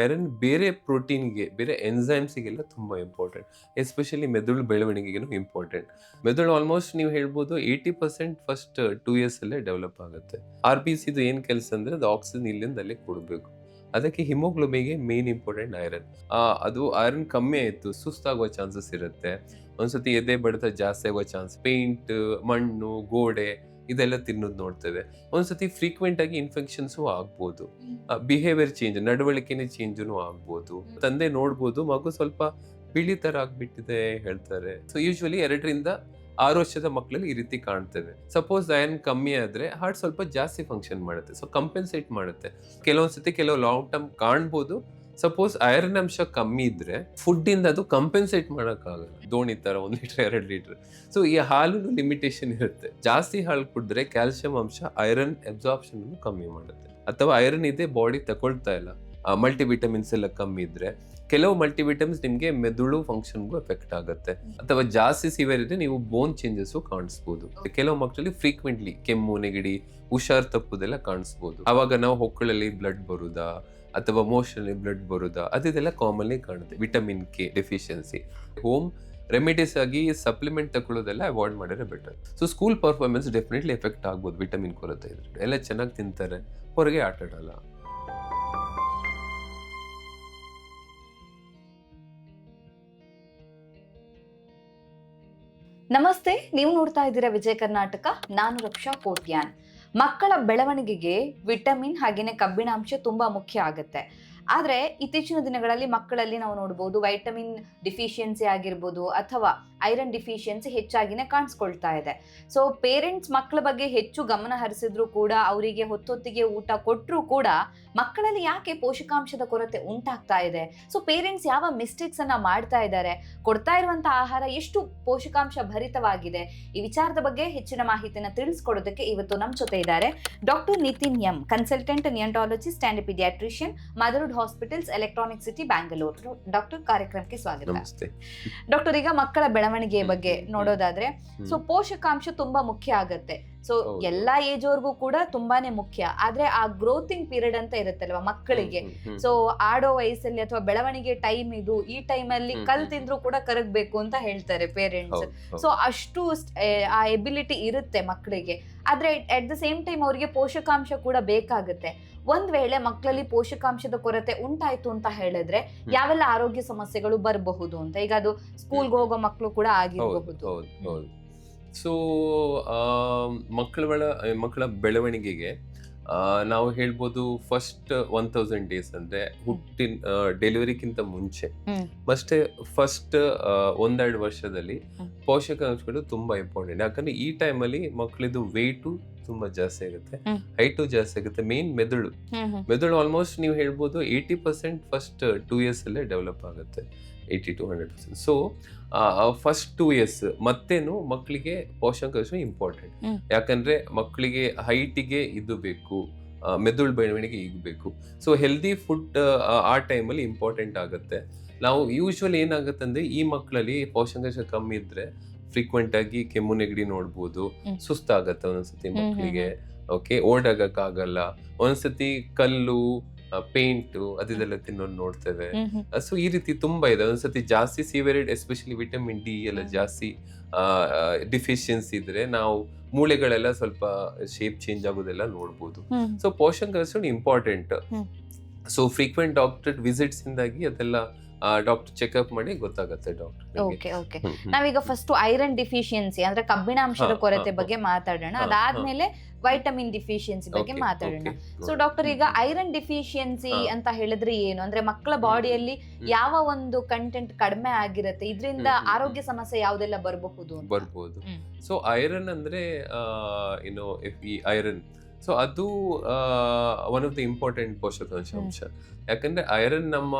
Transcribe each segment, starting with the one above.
Iron ಬೇರೆ ಪ್ರೋಟೀನ್ಗೆ, ಬೇರೆ ಎನ್ಸೈಮ್ಸಿಗೆಲ್ಲ ತುಂಬ ಇಂಪಾರ್ಟೆಂಟ್. ಎಸ್ಪೆಷಲಿ ಮೆದುಳು ಬೆಳವಣಿಗೆಗೂ ಇಂಪಾರ್ಟೆಂಟ್. ಮೆದುಳು ಆಲ್ಮೋಸ್ಟ್ ನೀವು ಹೇಳ್ಬೋದು eighty percent first two years ಅಲ್ಲೇ ಡೆವಲಪ್ ಆಗುತ್ತೆ. ಆರ್ ಬಿ ಸಿದು ಏನು ಕೆಲಸ ಅಂದರೆ ಅದು ಆಕ್ಸಿಜನ್ ಇಲ್ಲಿಂದ ಅಲ್ಲೇ ಕೊಡಬೇಕು. ಅದಕ್ಕೆ ಹಿಮೋಗ್ಲೋಬಿಗೆ ಮೇನ್ ಇಂಪಾರ್ಟೆಂಟ್ ಐರನ್. ಅದು ಐರನ್ ಕಮ್ಮಿ ಆಯಿತು, ಸುಸ್ತಾಗುವ ಚಾನ್ಸಸ್ ಇರುತ್ತೆ. ಒಂದ್ಸತಿ ಎದೆ ಬಡತ ಜಾಸ್ತಿ ಆಗುವ ಚಾನ್ಸ್ ಪೇಂಟ್ ಮಣ್ಣು, ಗೋಡೆ ಇದೆಲ್ಲ ತಿನ್ನೋದು ನೋಡ್ತೇವೆ. ಒಂದ್ಸತಿ ಫ್ರೀಕ್ವೆಂಟ್ ಆಗಿ ಇನ್ಫೆಕ್ಷನ್ಸು ಆಗ್ಬೋದು. ಬಿಹೇವಿಯರ್ ಚೇಂಜ್ ನಡವಳಿಕೆನೇ ಚೇಂಜು ಆಗ್ಬೋದು. ತಂದೆ ನೋಡ್ಬೋದು ಮಗು ಸ್ವಲ್ಪ ಬಿಳಿ ತರ ಆಗ್ಬಿಟ್ಟಿದೆ ಹೇಳ್ತಾರೆ. ಸೊ ಯೂಶ್ವಲಿ ಎರಡರಿಂದ ಆರು ವರ್ಷದ ಮಕ್ಕಳಲ್ಲಿ ಈ ರೀತಿ ಕಾಣ್ತೇವೆ. ಸಪೋಸ್ ಅಯನ್ ಕಮ್ಮಿ ಆದರೆ ಹಾರ್ಟ್ ಸ್ವಲ್ಪ ಜಾಸ್ತಿ ಫಂಕ್ಷನ್ ಮಾಡುತ್ತೆ. ಸೊ ಕಂಪೆನ್ಸೇಟ್ ಮಾಡುತ್ತೆ. ಕೆಲವೊಂದ್ಸತಿ ಕೆಲವು ಲಾಂಗ್ ಟರ್ಮ್ ಕಾಣ್ಬೋದು ಸಪೋಸ್ ಐರನ್ ಅಂಶ ಕಮ್ಮಿ ಇದ್ರೆ ಫುಡ್ ಇಂದ ಅದು ಕಂಪೆನ್ಸೇಟ್ ಮಾಡೋಕ್ಕಾಗಲ್ಲ. ದೋಣಿ ತರ ಒಂದ್ ಲೀಟರ್ ಎರಡು ಲೀಟರ್ ಸೊ ಈ ಹಾಲು ಲಿಮಿಟೇಷನ್ ಇರುತ್ತೆ. ಜಾಸ್ತಿ ಹಾಲು ಕುಡಿದ್ರೆ ಕ್ಯಾಲ್ಸಿಯಂ ಅಂಶ ಐರನ್ ಅಬ್ಸಾರ್ಪ್ಷನ್ ಕಮ್ಮಿ ಮಾಡುತ್ತೆ. ಅಥವಾ ಐರನ್ ಇದೆ ಬಾಡಿ ತಗೊಳ್ತಾ ಇಲ್ಲ. ಮಲ್ಟಿವಿಟಮಿನ್ಸ್ ಎಲ್ಲ ಕಮ್ಮಿ ಇದ್ರೆ ಕೆಲವು ಮಲ್ಟಿವಿಟಮಿನ್ಸ್ ನಿಮಗೆ ಮೆದುಳು ಫಂಕ್ಷನ್ಗೂ ಎಫೆಕ್ಟ್ ಆಗುತ್ತೆ. ಅಥವಾ ಜಾಸ್ತಿ ಸಿವಿಯರ್ ಇದ್ರೆ ನೀವು ಬೋನ್ ಚೇಂಜಸ್ಸು ಕಾಣಿಸ್ಬೋದು. ಕೆಲವು ಮಕ್ಕಳಲ್ಲಿ ಫ್ರೀಕ್ವೆಂಟ್ಲಿ ಕೆಮ್ಮು ನೆಗಡಿ ಹುಷಾರ್ ತಪ್ಪುದೆಲ್ಲ ಕಾಣಿಸ್ಬೋದು. ಅವಾಗ ನಾವು ಹೊಕ್ಕಳಲ್ಲಿ ಬ್ಲಡ್ ಬರುದಾ? ಅಥವಾ ಮೋಷನ್ ಬ್ಲಡ್ ಬರುದಾ? ಅದಿದೆಲ್ಲ ಕಾಮನ್ಲಿ ಕಾಣುತ್ತೆ. Vitamin K deficiency home remedies ಆಗಿ ಸಪ್ಲಿಮೆಂಟ್ ತಗೊಳ್ಳೋದೆಲ್ಲ ಅವಾಯ್ಡ್ ಮಾಡಿದ್ರೆ better so school performance definitely effect ಆಗ್ಬೋದು ವಿಟಮಿನ್ ಕೊರತೆ ಇದ್ರೆ. ಎಲ್ಲ ಚೆನ್ನಾಗಿ ತಿಂತಾರೆ. ಹೊರಗೆ ಆಟ ಆಡಲ್ಲ. ನಮಸ್ತೆ. ನೀವು ನೋಡ್ತಾ ಇದ್ದೀರಾ ವಿಜಯ ಕರ್ನಾಟಕ. ನಾನು ರಕ್ಷಾ ಕೋಟ್ಯಾನ್. ಮಕ್ಕಳ ಬೆಳವಣಿಗೆಗೆ ವಿಟಮಿನ್ ಹಾಗೆಯೇ ಕಬ್ಬಿಣಾಂಶ ತುಂಬ ಮುಖ್ಯ ಆಗುತ್ತೆ. ಆದ್ರೆ ಇತ್ತೀಚಿನ ದಿನಗಳಲ್ಲಿ ಮಕ್ಕಳಲ್ಲಿ ನಾವು ನೋಡ್ಬೋದು ವೈಟಮಿನ್ ಡಿಫಿಷಿಯನ್ಸಿ ಆಗಿರ್ಬೋದು ಅಥವಾ ಐರನ್ ಡಿಫಿಷಿಯನ್ಸಿ ಹೆಚ್ಚಾಗಿನೇ ಕಾಣಿಸ್ಕೊಳ್ತಾ ಇದೆ. ಸೊ ಪೇರೆಂಟ್ಸ್ ಮಕ್ಕಳ ಬಗ್ಗೆ ಹೆಚ್ಚು ಗಮನ ಹರಿಸಿದ್ರು ಕೂಡ ಅವರಿಗೆ ಹೊತ್ತೊತ್ತಿಗೆ ಊಟ ಕೊಟ್ಟರು ಕೂಡ ಮಕ್ಕಳಲ್ಲಿ ಯಾಕೆ ಪೋಷಕಾಂಶದ ಕೊರತೆ ಉಂಟಾಗ್ತಾ ಇದೆ? ಸೊ ಪೇರೆಂಟ್ಸ್ ಯಾವ ಮಿಸ್ಟೇಕ್ಸ್ ಅನ್ನ ಮಾಡ್ತಾ ಇದ್ದಾರೆ? ಕೊಡ್ತಾ ಇರುವಂತಹ ಆಹಾರ ಎಷ್ಟು ಪೋಷಕಾಂಶ ಭರಿತವಾಗಿದೆ? ಈ ವಿಚಾರದ ಬಗ್ಗೆ ಹೆಚ್ಚಿನ ಮಾಹಿತಿಯನ್ನು ತಿಳಿಸ್ಕೊಡೋದಕ್ಕೆ ಇವತ್ತು ನಮ್ಮ ಜೊತೆ ಇದ್ದಾರೆ. Doctor Nitin M consultant neonatologist and paediatrician Motherhood hospitals Electronic City Bangalore doctor ಕಾರ್ಯಕ್ರಮಕ್ಕೆ ಸ್ವಾಗತ. ಡಾಕ್ಟರ್ ಈಗ ಮಕ್ಕಳ ಬೆಳವಣಿಗೆ ಬಗ್ಗೆ. ನೋಡೋದಾದ್ರೆ. ಸೊ ಪೋಷಕಾಂಶ ತುಂಬಾ ಮುಖ್ಯ ಆಗತ್ತೆ. ಸೊ ಎಲ್ಲಾ ಏಜ್ ಅವ್ರಿಗೂ ಕೂಡ ತುಂಬಾನೇ ಮುಖ್ಯ. ಆದ್ರೆ ಆ ಗ್ರೋತಿಂಗ್ ಪೀರಿಯಡ್ ಅಂತ ಇರುತ್ತಲ್ವಾ ಮಕ್ಕಳಿಗೆ? ಸೊ ಆಡೋ ವಯಸ್ಸಲ್ಲಿ ಅಥವಾ ಬೆಳವಣಿಗೆ ಟೈಮ್ ಇದು ಈ ಟೈಮ್ ಅಲ್ಲಿ ಕಲ್. ತಿಂದ್ರು ಕೂಡ ಕರಗ್ಬೇಕು ಅಂತ ಹೇಳ್ತಾರೆ ಪೇರೆಂಟ್ಸ್. ಸೊ ಅಷ್ಟು ಆ ಎಬಿಲಿಟಿ ಇರುತ್ತೆ ಮಕ್ಕಳಿಗೆ. ಆದ್ರೆ ಅಟ್ ದ ಸೇಮ್ ಟೈಮ್ ಅವರಿಗೆ ಪೋಷಕಾಂಶ ಕೂಡ ಬೇಕಾಗುತ್ತೆ. ಒಂದ್ ವೇಳೆ ಮಕ್ಕಳಲ್ಲಿ ಪೋಷಕಾಂಶದ ಕೊರತೆ ಉಂಟಾಯ್ತು ಅಂತ ಹೇಳಿದ್ರೆ ಯಾವೆಲ್ಲ ಆರೋಗ್ಯ ಸಮಸ್ಯೆಗಳು ಬರಬಹುದು ಅಂತ. ಈಗ ಅದು ಸ್ಕೂಲ್ಗೆ ಹೋಗೋ ಮಕ್ಕಳು ಕೂಡ ಹೌದು ಆಗಿರಬಹುದು ಹೌದು. ಹೌದು ಸೊ ಮಕ್ಕಳ ಮಕ್ಕಳ ಬೆಳವಣಿಗೆಗೆ ನಾವು ಹೇಳ್ಬೋದು ಫಸ್ಟ್ ಒನ್ ತೌಸಂಡ್ ಡೇಸ್ ಅಂದ್ರೆ ಹುಟ್ಟಿನ ಡೆಲಿವರಿಗಿಂತ ಮುಂಚೆ. ಫಸ್ಟ್ ಫಸ್ಟ್ ಒಂದೆರಡು ವರ್ಷದಲ್ಲಿ. ಪೋಷಕಾಂಶಗಳು ತುಂಬಾ ಇಂಪಾರ್ಟೆಂಟ್ ಯಾಕಂದ್ರೆ ಈ ಟೈಮಲ್ಲಿ ಮಕ್ಕಳಿದು ವೆಯ್ಟು ತುಂಬಾ ಜಾಸ್ತಿ ಆಗುತ್ತೆ. ಹೈಟು ಜಾಸ್ತಿ ಆಗುತ್ತೆ ಮೇನ್ ಮೆದುಳು. ಮೆದುಳು ಆಲ್ಮೋಸ್ಟ್ ನೀವು ಹೇಳ್ಬೋದು eighty percent first two years ಅಲ್ಲೇ ಡೆವಲಪ್ ಆಗುತ್ತೆ. Eighty to hundred percent so first two years ಮತ್ತೇನು ಮಕ್ಕಳಿಗೆ ಪೋಷಕಾಂಶ ಇಂಪಾರ್ಟೆಂಟ್. ಯಾಕಂದ್ರೆ ಮಕ್ಕಳಿಗೆ ಹೈಟಿಗೆ ಇದು ಬೇಕು ಮೆದುಳು ಬೆಳವಣಿಗೆ ಈಗ ಬೇಕು. ಸೊ ಹೆಲ್ದಿ ಫುಡ್ ಆ ಟೈಮಲ್ಲಿ ಇಂಪಾರ್ಟೆಂಟ್ ಆಗುತ್ತೆ. ನಾವು ಯೂಶ್ವಲಿ ಏನಾಗುತ್ತೆ ಅಂದ್ರೆ ಈ ಮಕ್ಕಳಲ್ಲಿ ಪೋಷಕಾಂಶ ಕಮ್ಮಿ ಇದ್ದರೆ ಫ್ರೀಕ್ವೆಂಟ್ ಆಗಿ ಕೆಮ್ಮು ನೆಗಡಿ ನೋಡ್ಬೋದು. ಸುಸ್ತಾಗತ್ತೆ ಒಂದೊಂದ್ಸತಿ ಮಕ್ಕಳಿಗೆ ಓಕೆ ಓಡಾಗಕ್ಕಾಗಲ್ಲ ಒಂದ್ಸತಿ ಕಲ್ಲು ಪೇಂಟ್ ಅದಿದೆಲ್ಲ ತಿನ್ನೋದು ನೋಡ್ತೇವೆ. ಸೊ ಈ ರೀತಿ ತುಂಬಾ ಇದೆ. ಒಂದ್ಸತಿ ಜಾಸ್ತಿ ಸಿವಿಯರ್ ಎಸ್ಪೆಷಲಿ ವಿಟಮಿನ್ ಡಿ ಎಲ್ಲ. ಜಾಸ್ತಿ ಡಿಫಿಷಿಯನ್ಸಿ ಇದ್ರೆ ನಾವು ಮೂಳೆಗಳೆಲ್ಲ ಸ್ವಲ್ಪ ಶೇಪ್ ಚೇಂಜ್ ಆಗೋದೆಲ್ಲ ನೋಡ್ಬೋದು. ಸೊ ಪೋಷಕಾಂಶ important. So frequent doctor visits ಇಂದಾಗಿ ಅದೆಲ್ಲ ಡಾಕ್ಟರ್ ಚೆಕ್ಅಪ್ ಮಾಡಿ ಗೊತ್ತಾಗುತ್ತೆ ಡಾಕ್ಟರ್ ಓಕೆ ಓಕೆ. ನಾವೀಗ ಫಸ್ಟ್ ಐರನ್ ಡಿಫಿಷಿಯನ್ಸಿ ಅಂದ್ರೆ ಕಬ್ಬಿಣಾಂಶದ ಕೊರತೆ ಬಗ್ಗೆ ಮಾತಾಡೋಣ. ಅದಾದ್ಮೇಲೆ ವೈಟಮಿನ್ ಡಿಫಿಷಿಯನ್ಸಿ ಬಗ್ಗೆ ಮಾತಾಡೋಣ. ಸೊ ಡಾಕ್ಟರ್ ಈಗ ಐರನ್ ಡಿಫಿಷಿಯನ್ಸಿ ಹಾ. ಅಂತ ಹೇಳಿದ್ರೆ ಏನು? ಅಂದ್ರೆ ಮಕ್ಕಳ ಬಾಡಿಯಲ್ಲಿ ಯಾವ ಒಂದು ಕಂಟೆಂಟ್ ಕಡಿಮೆ ಆಗಿರುತ್ತೆ ಇದರಿಂದ ಹ್ಮ್, ಹ್ಮ್, ಆರೋಗ್ಯ ಸಮಸ್ಯೆ ಯಾವ್ದೆಲ್ಲ ಬರಬಹುದು ಅಂತ? ಬರ್ಬೋದು. ಹ್ಮ್. ಸೊ ಐರನ್ ಅಂದ್ರೆ ಏನು ಈ ಐರನ್ ಸೊ ಅದು ಒನ್ ಆಫ್ ದ ಇಂಪಾರ್ಟೆಂಟ್ ಪೋಷಕಾಂಶ. ಅಂಶ. ಯಾಕಂದ್ರೆ ಐರನ್ ನಮ್ಮ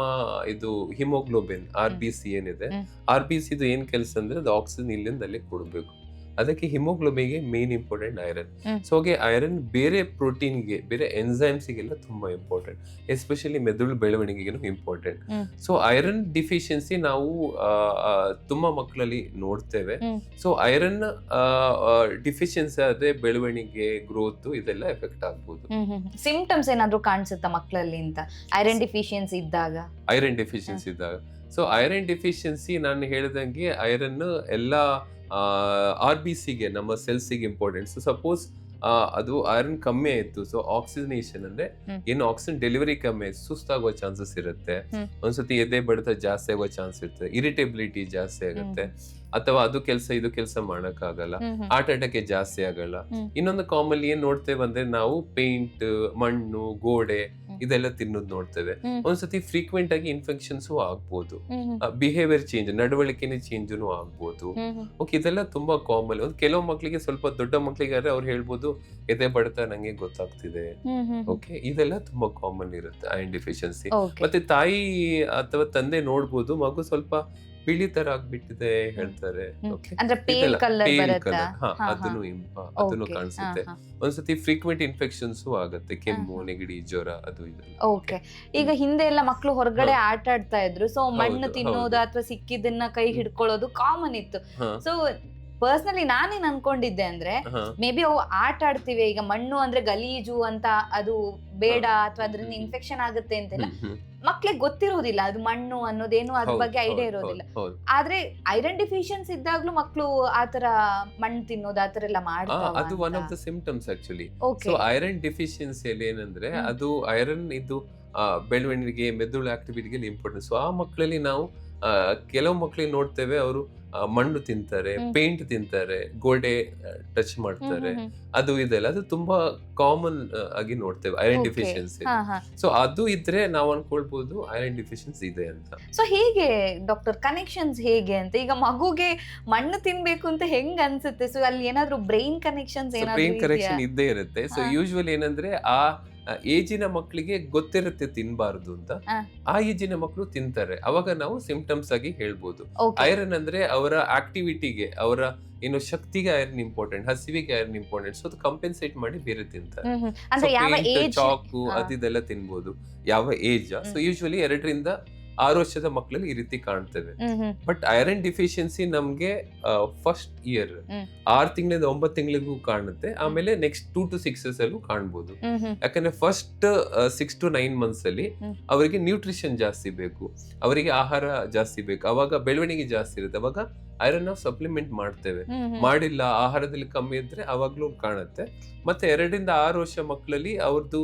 ಇದು ಹಿಮೋಗ್ಲೋಬಿನ್ ಆರ್ ಬಿ ಸಿ ಏನಿದೆ ಹ್ಮ್. ಆರ್ ಬಿ ಸಿ ಏನ್ ಕೆಲಸ ಅಂದ್ರೆ ಅದು ಆಕ್ಸಿಜನ್ ಇಲ್ಲಿಂದ ಅಲ್ಲಿ ಕೊಡಬೇಕು. ಅದಕ್ಕೆ ಹಿಮೋಗ್ಲೋಬಿನ್ಗೆ ಮೇನ್ ಇಂಪಾರ್ಟೆಂಟ್ ಐರನ್. ಸೊ ಹಾಗೆ ಐರನ್ ಬೇರೆ ಪ್ರೋಟೀನ್ಗೆ ಬೇರೆ ಎನ್ಸೈಮ್ಸ್ಗೆಲ್ಲ ತುಂಬಾ ಇಂಪಾರ್ಟೆಂಟ್ ಎಸ್ಪೆಷಲಿ ಮೆದುಳು ಬೆಳವಣಿಗೆಗೂ ಇಂಪಾರ್ಟೆಂಟ್. ಸೊ ಐರನ್ ಡಿಫಿಷಿಯನ್ಸಿ ನಾವು ತುಂಬಾ ಮಕ್ಕಳಲ್ಲಿ ನೋಡ್ತೇವೆ. ಸೊ ಐರನ್ ಡಿಫಿಷಿಯನ್ಸಿ ಆದ್ರೆ ಬೆಳವಣಿಗೆ ಗ್ರೋತ್ ಇದೆಲ್ಲ ಎಫೆಕ್ಟ್ ಆಗ್ಬೋದು. ಸಿಂಪ್ಟಮ್ಸ್ ಏನಾದ್ರು ಕಾಣಿಸುತ್ತಾ ಮಕ್ಕಳಲ್ಲಿ ಅಂತ? ಐರನ್ ಡಿಫಿಷಿಯನ್ಸಿ ಇದ್ದಾಗ? ಐರನ್ ಡೆಫಿಷಿಯನ್ಸಿ ಇದ್ದಾಗ. ಸೊ ಐರನ್ ಡಿಫಿಷಿಯನ್ಸಿ ನಾನು ಹೇಳಿದಂಗೆ ಐರನ್ ಎಲ್ಲ ಆರ್ ಬಿ ಸಿಗೆ ನಮ್ಮ ಸೆಲ್ಸಿಗೆ ಇಂಪಾರ್ಟೆಂಟ್ ಸೊ ಸಪೋಸ್ ಅದು ಐರನ್ ಕಮ್ಮಿ ಆಯ್ತು. ಸೊ ಆಕ್ಸಿಜನೇಷನ್ ಅಂದ್ರೆ. ಏನು ಆಕ್ಸಿಜನ್ ಡೆಲಿವರಿ ಕಮ್ಮಿ ಆಯ್ತು. ಸುಸ್ತಾಗುವ ಚಾನ್ಸಸ್ ಇರುತ್ತೆ. ಒಂದ್ಸತಿ ಎದೆ ಬಡಿತ ಜಾಸ್ತಿ ಆಗೋ ಚಾನ್ಸ್ ಇರುತ್ತೆ. ಇರಿಟೇಬಿಲಿಟಿ ಜಾಸ್ತಿ ಆಗುತ್ತೆ. ಅಥವಾ ಅದು ಕೆಲಸ ಇದು ಕೆಲಸ ಮಾಡಕ್ಕಾಗಲ್ಲ. ಆಟ ಅಟ್ಯಾಕ್ ಜಾಸ್ತಿ ಆಗಲ್ಲ. ಇನ್ನೊಂದು ಕಾಮಲ್ಲಿ ಏನ್ ನೋಡ್ತೇವೆ ಅಂದ್ರೆ ನಾವು ಪೇಂಟ್ ಮಣ್ಣು ಗೋಡೆ ಇದೆಲ್ಲ ತಿನ್ನೋದು ನೋಡ್ತೇವೆ. ಒಂದ್ಸತಿ ಫ್ರೀಕ್ವೆಂಟ್ ಆಗಿ ಇನ್ಫೆಕ್ಷನ್ಸ್ ಆಗ್ಬೋದು. ಬಿಹೇವಿಯರ್ ಚೇಂಜ್ ನಡವಳಿಕೆನೇ ಚೇಂಜ್ ಆಗ್ಬೋದು. ಓಕೆ ಇದೆಲ್ಲ ತುಂಬಾ ಕಾಮನ್ ಒಂದು ಕೆಲವು ಮಕ್ಕಳಿಗೆ ಸ್ವಲ್ಪ ದೊಡ್ಡ ಮಕ್ಕಳಿಗೆ ಆದ್ರೆ ಅವ್ರು ಹೇಳ್ಬೋದು ಎದೆ ಬಡತ ನಂಗೆ ಗೊತ್ತಾಗ್ತಿದೆ. ಓಕೆ ಇದೆಲ್ಲ ತುಂಬಾ ಕಾಮನ್ ಇರುತ್ತೆ ಐನ್ ಡಿಫಿಷಿಯನ್ಸಿ ಮತ್ತೆ ತಾಯಿ ಅಥವಾ ತಂದೆ ನೋಡ್ಬೋದು ಮಗು ಸ್ವಲ್ಪ ಬಿಳಿ ತರ ಆಗ್ಬಿಟ್ಟಿದೆ ಹೇಳ್ತಾರೆ. ಅಂದ್ರೆ ಪೇಲ್ ಕಲರ್. ಹಾ, ಅದನ್ನು ಕಾಣಿಸುತ್ತೆ. ಒಂದ್ಸತಿ ಫ್ರೀಕ್ವೆಂಟ್ ಇನ್ಫೆಕ್ಷನ್ಸ್ ಆಗುತ್ತೆ. ಕೆಮ್ಮು. ನೆಗಡಿ ಜ್ವರ ಅದು ಇದೆಲ್ಲ. ಓಕೆ ಈಗ ಹಿಂದೆ ಎಲ್ಲ ಮಕ್ಕಳು ಹೊರಗಡೆ ಆಟ ಆಡ್ತಾ ಇದ್ರು. ಸೊ ಮಣ್ಣು ತಿನ್ನೋದು ಅಥವಾ ಸಿಕ್ಕಿದ್ದನ್ನ ಕೈ ಹಿಡ್ಕೊಳ್ಳೋದು ಕಾಮನ್ ಇತ್ತು. ಸೊ ಪರ್ಸನಲಿ ನಾನೇನ್ ಅನ್ಕೊಂಡಿದ್ದೆ ಅಂದ್ರೆ. ಮೇ ಬಿ ಅವು ಆಟ ಆಡ್ತಿವೆ. ಈಗ ಮಣ್ಣು ಅಂದ್ರೆ ಗಲೀಜು ಅಂತ ಅದು ಬೇಡ ಅಥವಾ ಅದರಿಂದ ಇನ್ಫೆಕ್ಷನ್ ಆಗುತ್ತೆ ಅಂತೆಲ್ಲ. ಮಕ್ಳಿಗೆ ಗೊತ್ತಿರೋದಿಲ್ಲ ಅದು ಮಣ್ಣು ಅನ್ನೋದೇನು ಅದ್ರ ಬಗ್ಗೆ ಐಡಿಯಾ ಇರೋದಿಲ್ಲ. ಆದ್ರೆ ಐರನ್ ಡಿಫಿಷಿಯನ್ಸ್ ಇದ್ದಾಗ್ಲೂ ಮಕ್ಕಳು ಆತರ ಮಣ್ಣು ತಿನ್ನೋದು ಆತರ ಎಲ್ಲ ಮಾಡ್ತಾರೆ ಅದು one of the symptoms actually so iron ಡೆಫಿಷಿಯನ್ಸಿಯಲ್ಲಿ ಏನಂದ್ರೆ ಅದು ಐರನ್ ಇದು ಬೆಳವಣಿಗೆ ಮೆದುಳು ಆಕ್ಟಿವಿಟಿಗೆ ಇಂಪಾರ್ಟೆಂಟ್ ಸೊ ಆ ಮಕ್ಕಳಲ್ಲಿ ನಾವು ಕೆಲವು ಮಕ್ಕಳಿಗೆ ನೋಡ್ತೇವೆ ಅವರು ಮಣ್ಣು ತಿಂತಾರೆ ಪೇಂಟ್ ತಿಂತಾರೆ ಗೋಡೆ ಟಚ್ ಮಾಡ್ತಾರೆ. ಅದು ಇದೆಲ್ಲ ಅದು ತುಂಬಾ ಕಾಮನ್ ಆಗಿ ನೋಡ್ತೇವೆ ಐರನ್. ಡಿಫಿಷಿಯನ್ಸಿ. ಸೊ ಅದು ಇದ್ರೆ ನಾವು ಅನ್ಕೊಳ್ಬಹುದು ಐರನ್ ಡಿಫಿಷಿಯನ್ಸಿ ಇದೆ ಅಂತ. ಸೊ ಹೇಗೆ ಡಾಕ್ಟರ್ ಕನೆಕ್ಷನ್ಸ್ ಹೇಗೆ ಅಂತ? ಈಗ ಮಗುಗೆ ಮಣ್ಣು ತಿನ್ಬೇಕು ಅಂತ ಹೆಂಗ್ ಅನ್ಸುತ್ತೆ? ಸೊ ಅಲ್ಲಿ ಏನಾದ್ರು ಬ್ರೈನ್ ಕನೆಕ್ಷನ್ಸ್ ಬ್ರೈನ್ ಕನೆಕ್ಷನ್ ಇದ್ದೇ ಇರುತ್ತೆ. ಸೊ. ಯೂಶುವಲಿ ಏನಂದ್ರೆ ಆ ಏಜಿನ ಮಕ್ಕಳಿಗೆ ಗೊತ್ತಿರುತ್ತೆ ತಿನ್ಬಾರ್ದು ಅಂತ. ಆ. ಏಜಿನ ಮಕ್ಕಳು ತಿಂತಾರೆ. ಅವಾಗ ನಾವು ಸಿಂಪ್ಟಮ್ಸ್ ಆಗಿ ಹೇಳ್ಬೋದು. ಐರನ್ ಅಂದ್ರೆ ಅವರ ಆಕ್ಟಿವಿಟಿಗೆ ಅವರ ಏನು ಶಕ್ತಿಗೆ ಐರನ್ ಇಂಪಾರ್ಟೆಂಟ್ ಹಸಿವಿಗೆ ಐರನ್ ಇಂಪಾರ್ಟೆಂಟ್ ಸೊ ಅದು ಕಂಪೆನ್ಸೇಟ್ ಮಾಡಿ ಬೇರೆ ತಿಂತಾರೆ. ಚಾಕು. ಅದಿದೆಲ್ಲ ತಿನ್ಬೋದು. ಯಾವ ಏಜ್ ಸೊ ಯೂಶಲಿ ಯೂಶುವಲಿ ಎರಡರಿಂದ ಆರು ವರ್ಷದ ಮಕ್ಕಳಲ್ಲಿ ಈ ರೀತಿ ಕಾಣ್ತೇವೆ. ಬಟ್ ಐರನ್ ಡಿಫಿಷಿಯನ್ಸಿ ನಮ್ಗೆ ಫಸ್ಟ್ ಇಯರ್. ಆರ್ ತಿಂಗಳಿಂದ ಒಂಬತ್ತು ತಿಂಗಳಿಗೂ ಕಾಣುತ್ತೆ. ಆಮೇಲೆ ನೆಕ್ಸ್ಟ್ ಟೂ ಟು ಸಿಕ್ಸ್ ಅಲ್ಲೂ ಕಾಣ್ಬೋದು. ಯಾಕಂದ್ರೆ first six to nine months ಅಲ್ಲಿ ಅವರಿಗೆ ನ್ಯೂಟ್ರಿಷನ್ ಜಾಸ್ತಿ ಬೇಕು. ಅವರಿಗೆ ಆಹಾರ ಜಾಸ್ತಿ ಬೇಕು. ಅವಾಗ ಬೆಳವಣಿಗೆ ಜಾಸ್ತಿ ಇರುತ್ತೆ. ಅವಾಗ ಐರನ್ ನಾವು ಸಪ್ಲಿಮೆಂಟ್ ಮಾಡ್ತೇವೆ. ಮಾಡಿಲ್ಲ ಆಹಾರದಲ್ಲಿ ಕಮ್ಮಿ ಇದ್ರೆ ಅವಾಗ್ಲೂ ಕಾಣುತ್ತೆ. ಮತ್ತೆ ಎರಡರಿಂದ ಆರು ವರ್ಷ ಮಕ್ಕಳಲ್ಲಿ ಅವ್ರದ್ದು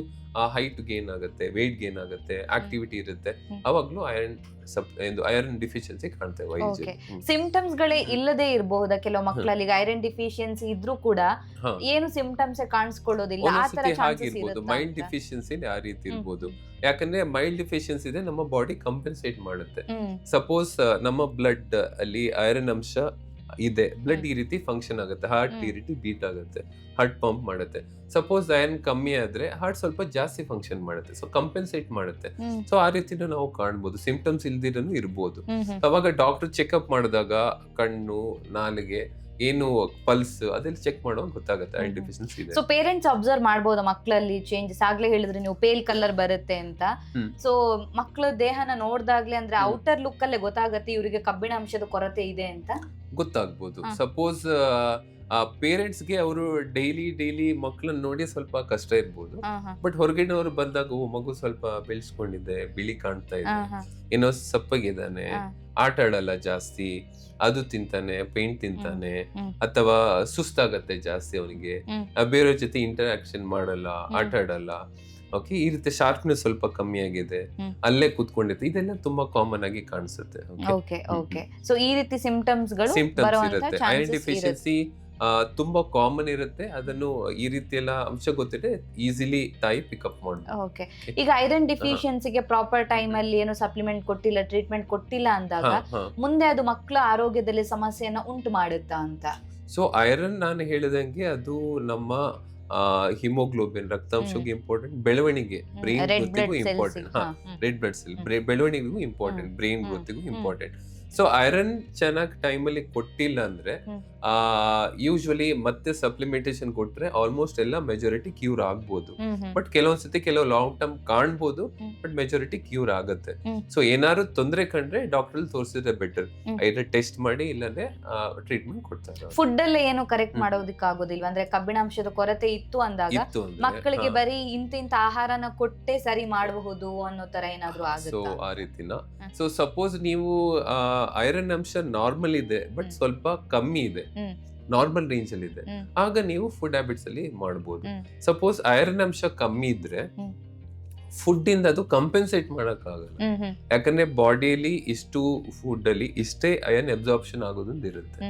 ಹೈಟ್ ಗೇನ್ ಆಗುತ್ತೆ ವೇಟ್ ಗೇನ್ ಆಗುತ್ತೆ ಆಕ್ಟಿವಿಟಿ ಇರುತ್ತೆ. ಅವಾಗ್ಲೂ ಐರನ್ ಸಪ್ ಐರನ್ ಡಿಫಿಷಿಯನ್ಸಿ ಕಾಣ್ತೇವೆ Okay. ಸಿಂಪ್ಟಮ್ಸ್ ಗಳೇ ಇಲ್ಲದೆ ಇರಬಹುದಾ? ಕೆಲವು ಮಕ್ಕಳಲ್ಲಿ ಐರನ್ ಡಿಫಿಷಿಯನ್ಸಿ ಇದ್ರೂ ಕೂಡ ಹಾ. ಏನು ಸಿಂಪ್ಟಮ್ಸ್ ಕಾಣಿಸ್ಕೊಳ್ಳೋದಿಲ್ಲ? ಆ ತರ ಒಂದೊಂದ್ಸತಿ ಚಾನ್ಸಸ್ ಹಾಗಿರ್ಬೋದು ಮೈಲ್ಡ್ ಇರುತ್ತೆ ಡಿಫಿಷಿಯನ್ಸಿ ಆ ರೀತಿ. ಇರ್ಬೋದು. ಯಾಕಂದ್ರೆ ಮೈಲ್ಡ್ ಡಿಫಿಷಿಯನ್ಸಿ ಇದೆ ನಮ್ಮ ಬಾಡಿ ಕಂಪೆನ್ಸೇಟ್ ಮಾಡುತ್ತೆ. ಸಪೋಸ್ ನಮ್ಮ ಬ್ಲಡ್ ಅಲ್ಲಿ ಐರನ್ ಅಂಶ ಇದೆ. ಬ್ಲಡ್ ಈ ರೀತಿ ಫಂಕ್ಷನ್ ಆಗುತ್ತೆ. ಹಾರ್ಟ್ ಈ ರೀತಿ ಬೀಟ್ ಆಗುತ್ತೆ. ಹಾರ್ಟ್ ಪಂಪ್ ಮಾಡುತ್ತೆ. ಸಪೋಸ್ ಐರನ್ ಕಮ್ಮಿ ಆದ್ರೆ ಹಾರ್ಟ್ ಸ್ವಲ್ಪ ಜಾಸ್ತಿ ಫಂಕ್ಷನ್ ಮಾಡುತ್ತೆ. ಸೊ ಕಂಪೆನ್ಸೇಟ್ ಮಾಡುತ್ತೆ. ಸೊ ಆ ರೀತಿನೂ ನಾವು ಕಾಣ್ಬೋದು. ಸಿಂಪ್ಟಮ್ಸ್ ಇಲ್ದಿರನು ಇರ್ಬೋದು. ಅವಾಗ ಡಾಕ್ಟರ್ ಚೆಕ್ಅಪ್ ಮಾಡಿದಾಗ ಕಣ್ಣು ನಾಲಿಗೆ ಏನು ಪಲ್ಸ್ ಅದೆಲ್ಲ ಚೆಕ್ ಮಾಡೋ ಗೊತ್ತಾಗುತ್ತೆ. ಹ್ಮ್. ಇದೆ. ಸೊ ಪೇರೆಂಟ್ಸ್ ಅಬ್ಸರ್ವ್ ಮಾಡಬಹುದು ಮಕ್ಕಳಲ್ಲಿ ಚೇಂಜಸ್ ಆಗ್ಲೇ ಹೇಳಿದ್ರೆ ನೀವು ಪೇಲ್ ಕಲರ್ ಬರುತ್ತೆ ಅಂತ. ಸೊ ಮಕ್ಕಳ ದೇಹನ ನೋಡ್ದಾಗ್ಲೇ ಅಂದ್ರೆ. ಔಟರ್ ಲುಕ್ ಅಲ್ಲೇ ಗೊತ್ತಾಗುತ್ತೆ ಇವರಿಗೆ ಕಬ್ಬಿಣ ಅಂಶದ ಕೊರತೆ ಇದೆ ಅಂತ? ಗೊತ್ತಾಗ್ಬೋದು. ಸಪೋಸ್ ಆ ಪೇರೆಂಟ್ಸ್ಗೆ ಅವರು ಡೈಲಿ ಡೈಲಿ ಮಕ್ಕಳನ್ನ ನೋಡಿ ಸ್ವಲ್ಪ ಕಷ್ಟ ಇರ್ಬೋದು. ಬಟ್ ಹೊರಗಿನವರು ಬಂದಾಗ ಓ ಮಗು ಸ್ವಲ್ಪ ಬೆಳೆಸ್ಕೊಂಡಿದೆ ಬಿಳಿ ಕಾಣ್ತಾ ಇದೆ. ಏನೋ ಸಪ್ಪಗಿದ್ದಾನೆ ಆಟ ಆಡಲ್ಲ ಜಾಸ್ತಿ ಅದು ತಿಂತಾನೆ ಪೇಂಟ್ ತಿಂತಾನೆ ಅಥವಾ ಸುಸ್ತಾಗತ್ತೆ ಜಾಸ್ತಿ ಅವನಿಗೆ. ಬೇರೆಯವ್ರ ಜೊತೆ ಇಂಟರಾಕ್ಷನ್ ಮಾಡಲ್ಲ. ಆಟ ಆಡಲ್ಲ. ಓಕೆ ಈ ರೀತಿ ಶಾರ್ಪ್ನೆಸ್ ಸ್ವಲ್ಪ ಕಮ್ಮಿ ಆಗಿದೆ. ಅಲ್ಲೇ ಕುತ್ಕೊಂಡಿತ್ತು ಇದೆಲ್ಲ ತುಂಬಾ ಕಾಮನ್ ಆಗಿ ಕಾಣಿಸುತ್ತೆ ಓಕೆ ಓಕೆ ಸೊ ಈ ರೀತಿ ಸಿಂಪ್ಟಮ್ಸ್ಗಳು ಸಿಂಪ್ಟಮ್ಸ್ ಇರುತ್ತೆ. ಐರನ್ ಡೆಫಿಷಿಯನ್ಸಿ ತುಂಬಾ ಕಾಮನ್ ಇರುತ್ತೆ. ಅದನ್ನು ಈ ರೀತಿ ಎಲ್ಲ ಅಂಶ ಗೊತ್ತಿದೆ ಈಸಿಲಿ ತಾಯಿ ಪಿಕಪ್ ಮಾಡಿ ಓಕೆ ಈಗ ಐರನ್ ಡಿಫಿಷಿಯನ್ಸಿಗೆ ಪ್ರಾಪರ್ ಟೈಮ್ ಅಲ್ಲಿ ಏನು ಸಪ್ಲಿಮೆಂಟ್ ಕೊಟ್ಟಿಲ್ಲ ಟ್ರೀಟ್ಮೆಂಟ್ ಕೊಟ್ಟಿಲ್ಲ ಅಂದಾಗ. ಮುಂದೆ ಅದು ಮಕ್ಕಳ ಆರೋಗ್ಯದಲ್ಲಿ ಸಮಸ್ಯೆಯನ್ನು ಉಂಟು ಮಾಡುತ್ತಾ ಅಂತ? ಸೊ ಐರನ್ ನಾನು ಹೇಳಿದಂಗೆ ಅದು ನಮ್ಮ ಹಿಮೋಗ್ಲೋಬಿನ್ ರಕ್ತಾಂಶಕ್ಕೆ ಇಂಪಾರ್ಟೆಂಟ್ ಬೆಳವಣಿಗೆ ಬ್ರೈನ್ ಗ್ರೋತಿಗೂ ಇಂಪಾರ್ಟೆಂಟ್ ಹಾ ರೆಡ್ ಬ್ಲಡ್ ಸೆಲ್ ಬೆಳವಣಿಗೆಗೂ ಇಂಪಾರ್ಟೆಂಟ್ ಬ್ರೈನ್. ಗ್ರೋತಿಗೂ ಇಂಪಾರ್ಟೆಂಟ್ ಸೊ ಐರನ್ ಚೆನ್ನಾಗಿ ಟೈಮಲ್ಲಿ ಕೊಟ್ಟಿಲ್ಲ ಅಂದ್ರೆ. ಯೂಶ್ವಲಿ ಮತ್ತೆ ಸಪ್ಲಿಮೆಂಟೇಷನ್ ಕೊಟ್ರೆ ಆಲ್ಮೋಸ್ಟ್ ಎಲ್ಲ ಮೆಜಾರಿಟಿ ಕ್ಯೂರ್ ಆಗ್ಬೋದು ಬಟ್ ಕೆಲವೊಂದ್ಸತಿ ಕೆಲವು ಲಾಂಗ್ ಟರ್ಮ್ ಕಾಣ್ಬೋದು ಬಟ್ ಮೆಜಾರಿಟಿ ಕ್ಯೂರ್ ಆಗುತ್ತೆ. ಸೊ ಏನಾದ್ರು ತೊಂದರೆ ಕಂಡ್ರೆ ಡಾಕ್ಟರ್ ತೋರಿಸಿದ್ರೆ ಬೆಟರ್ ಐದ್ರೆ ಟೆಸ್ಟ್ ಮಾಡಿ ಇಲ್ಲಾಂದ್ರೆ ಟ್ರೀಟ್ಮೆಂಟ್ ಕೊಡ್ತಾರೆ ಫುಡ್ ಅಲ್ಲಿ ಏನು ಕರೆಕ್ಟ್. ಮಾಡೋದಕ್ಕೆ ಆಗೋದಿಲ್ಲ ಅಂದ್ರೆ ಕಬ್ಬಿಣಾಂಶದ ಕೊರತೆ ಇತ್ತು ಅಂದಾಗ ಮಕ್ಕಳಿಗೆ. ಬರೀ ಇಂತಿಂತ ಇಂತ ಆಹಾರನ ಕೊಟ್ಟೆ ಸರಿ ಮಾಡಬಹುದು ಅನ್ನೋ ತರ ಏನಾದ್ರು ಸೊ ಆಗುತ್ತಾ ಆ ರೀತಿನ. ಸೊ ಸಪೋಸ್ ನೀವು ಐರನ್ ಅಂಶ ನಾರ್ಮಲ್ ಇದೆ ಬಟ್. ಸ್ವಲ್ಪ ಕಮ್ಮಿ ಇದೆ. ನಾರ್ಮಲ್ ರೇಂಜ್ ಅಲ್ಲಿ ಇದೆ. ಆಗ ನೀವು ಫುಡ್ ಹ್ಯಾಬಿಟ್ಸ್ ಅಲ್ಲಿ ಮಾಡಬಹುದು. ಸಪೋಸ್ ಐರನ್ ಅಂಶ ಕಮ್ಮಿ ಇದ್ರೆ. ಫುಡ್ ಇಂದ ಅದು ಕಂಪೆನ್ಸೇಟ್ ಮಾಡಕ್ ಆಗಲ್ಲ ಯಾಕಂದ್ರೆ ಬಾಡಿಯಲ್ಲಿ ಇಷ್ಟು ಫುಡ್ ಅಲ್ಲಿ ಇಷ್ಟೇ ಅಯನ್ ಅಬ್ಸಾರ್ಪ್ಷನ್ ಆಗೋದೊಂದು ಇರುತ್ತೆ.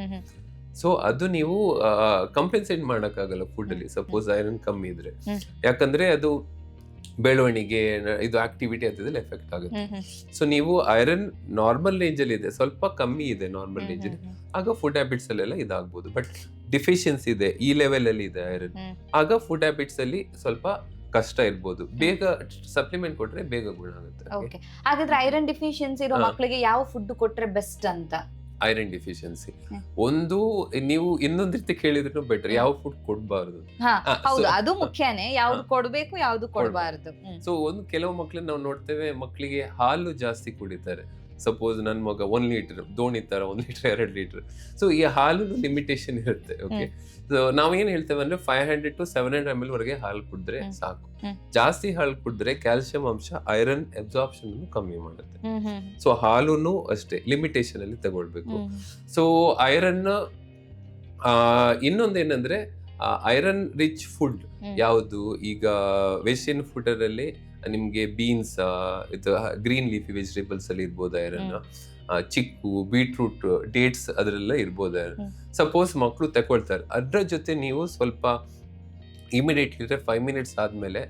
ಸೊ ಅದು ನೀವು ಕಂಪೆನ್ಸೇಟ್ ಮಾಡಕ್ಕಾಗಲ್ಲ ಫುಡ್ ಅಲ್ಲಿ. ಸಪೋಸ್ ಐರನ್ ಕಮ್ಮಿ ಇದ್ರೆ. ಯಾಕಂದ್ರೆ ಅದು ಬೆಳವಣಿಗೆ ಇದು ಆಕ್ಟಿವಿಟಿ ಅಂತ ಎಫೆಕ್ಟ್ ಆಗುತ್ತೆ. ಸೊ ನೀವು ಐರನ್ ನಾರ್ಮಲ್ ರೇಂಜ್ ಅಲ್ಲಿ ಇದೆ ಸ್ವಲ್ಪ ಕಮ್ಮಿ ಇದೆ ನಾರ್ಮಲ್ ರೇಂಜ್ ಅಲ್ಲಿ. ಆಗ ಫುಡ್ ಹ್ಯಾಬಿಟ್ಸ್ ಅಲ್ಲೆಲ್ಲ ಇದಾಗ್ಬೋದು. ಬಟ್ ಡಿಫಿಷಿಯನ್ಸಿ ಇದೆ ಈ ಲೆವೆಲ್ ಅಲ್ಲಿ ಇದೆ ಐರನ್ ಆಗ ಫುಡ್ ಹ್ಯಾಬಿಟ್ಸ್ ಅಲ್ಲಿ ಸ್ವಲ್ಪ ಕಷ್ಟ ಇರ್ಬೋದು. ಬೇಗ ಸಪ್ಲಿಮೆಂಟ್ ಕೊಟ್ರೆ ಬೇಗ ಗುಣ ಆಗುತ್ತೆ. ಓಕೆ ಹಾಗಾದ್ರೆ ಐರನ್ ಡಿಫಿಷಿಯನ್ಸಿ ಇರೋ ಮಕ್ಕಳಿಗೆ ಯಾವ ಫುಡ್ ಕೊಟ್ರೆ ಬೆಸ್ಟ್ ಅಂತ? ಐರನ್ ಡಿಫಿಷಿಯನ್ಸಿ ಒಂದು ನೀವು ಇನ್ನೊಂದ್ ರೀತಿ ಕೇಳಿದ್ರು ಬೆಟರ್. ಯಾವ ಫುಡ್ ಕೊಡ್ಬಾರ್ದು? ಹಾ ಆ, ಹೌದು. so- ಅದು ಮುಖ್ಯನೇ. ಯಾವ್ದು ಕೊಡ್ಬೇಕು ಯಾವ್ದು ಕೊಡಬಾರದು. ಸೊ ಒಂದು ಕೆಲವು ಮಕ್ಳನ್ನ ನಾವು ನೋಡ್ತೇವೆ ಮಕ್ಕಳಿಗೆ ಹಾಲು ಜಾಸ್ತಿ ಕುಡಿತಾರೆ. ಸಪೋಸ್ ನನ್ನ ಮಗ ಒನ್ ಲೀಟರ್ ದೋಣಿ ತರ ಒಂದು ಲೀಟರ್ ಎರಡು ಲೀಟರ್ ಸೊ ಈ ಹಾಲು ಲಿಮಿಟೇಷನ್ ಇರುತ್ತೆ ಓಕೆ ಸೊ ಏನ್ ಹೇಳ್ತೇವೆ ಅಂದ್ರೆ five hundred to seven hundred M L ವರೆಗೆ ಹಾಲು ಕುಡಿದ್ರೆ. ಸಾಕು. ಜಾಸ್ತಿ ಹಾಲು ಕುಡಿದ್ರೆ ಕ್ಯಾಲ್ಸಿಯಂ ಅಂಶ ಐರನ್ ಅಬ್ಸಾರ್ಪ್ಷನ್ ಕಮ್ಮಿ ಮಾಡುತ್ತೆ. ಸೊ ಹಾಲು ಅಷ್ಟೇ ಲಿಮಿಟೇಷನ್ ಅಲ್ಲಿ ತಗೊಳ್ಬೇಕು. ಸೊ ಐರನ್ ಇನ್ನೊಂದೇನಂದ್ರೆ ಐರನ್ ರಿಚ್ ಫುಡ್. ಯಾವುದು? ಈಗ ವೆಜಿಟೇರಿಯನ್ ಫುಡ್ ಅಲ್ಲಿ ನಿಮ್ಗೆ ಬೀನ್ಸ್ ಇದು ಗ್ರೀನ್ ಲೀಫಿ ವೆಜಿಟೇಬಲ್ಸ್ ಅಲ್ಲಿ ಇರ್ಬೋದು ಐರನ್ ಚಿಕ್ಕು ಬೀಟ್ರೂಟ್ ಡೇಟ್ಸ್ ಅದರೆಲ್ಲ ಇರ್ಬೋದು ಐರನ್ ಸಪೋಸ್ ಮಕ್ಕಳು ತಗೊಳ್ತಾರೆ. ಅದ್ರ ಜೊತೆ ನೀವು ಸ್ವಲ್ಪ ಇಮಿಡಿಯೇಟ್ ಅಂದ್ರೆ ಫೈವ್ ಮಿನಿಟ್ಸ್ ಆದ್ಮೇಲೆ.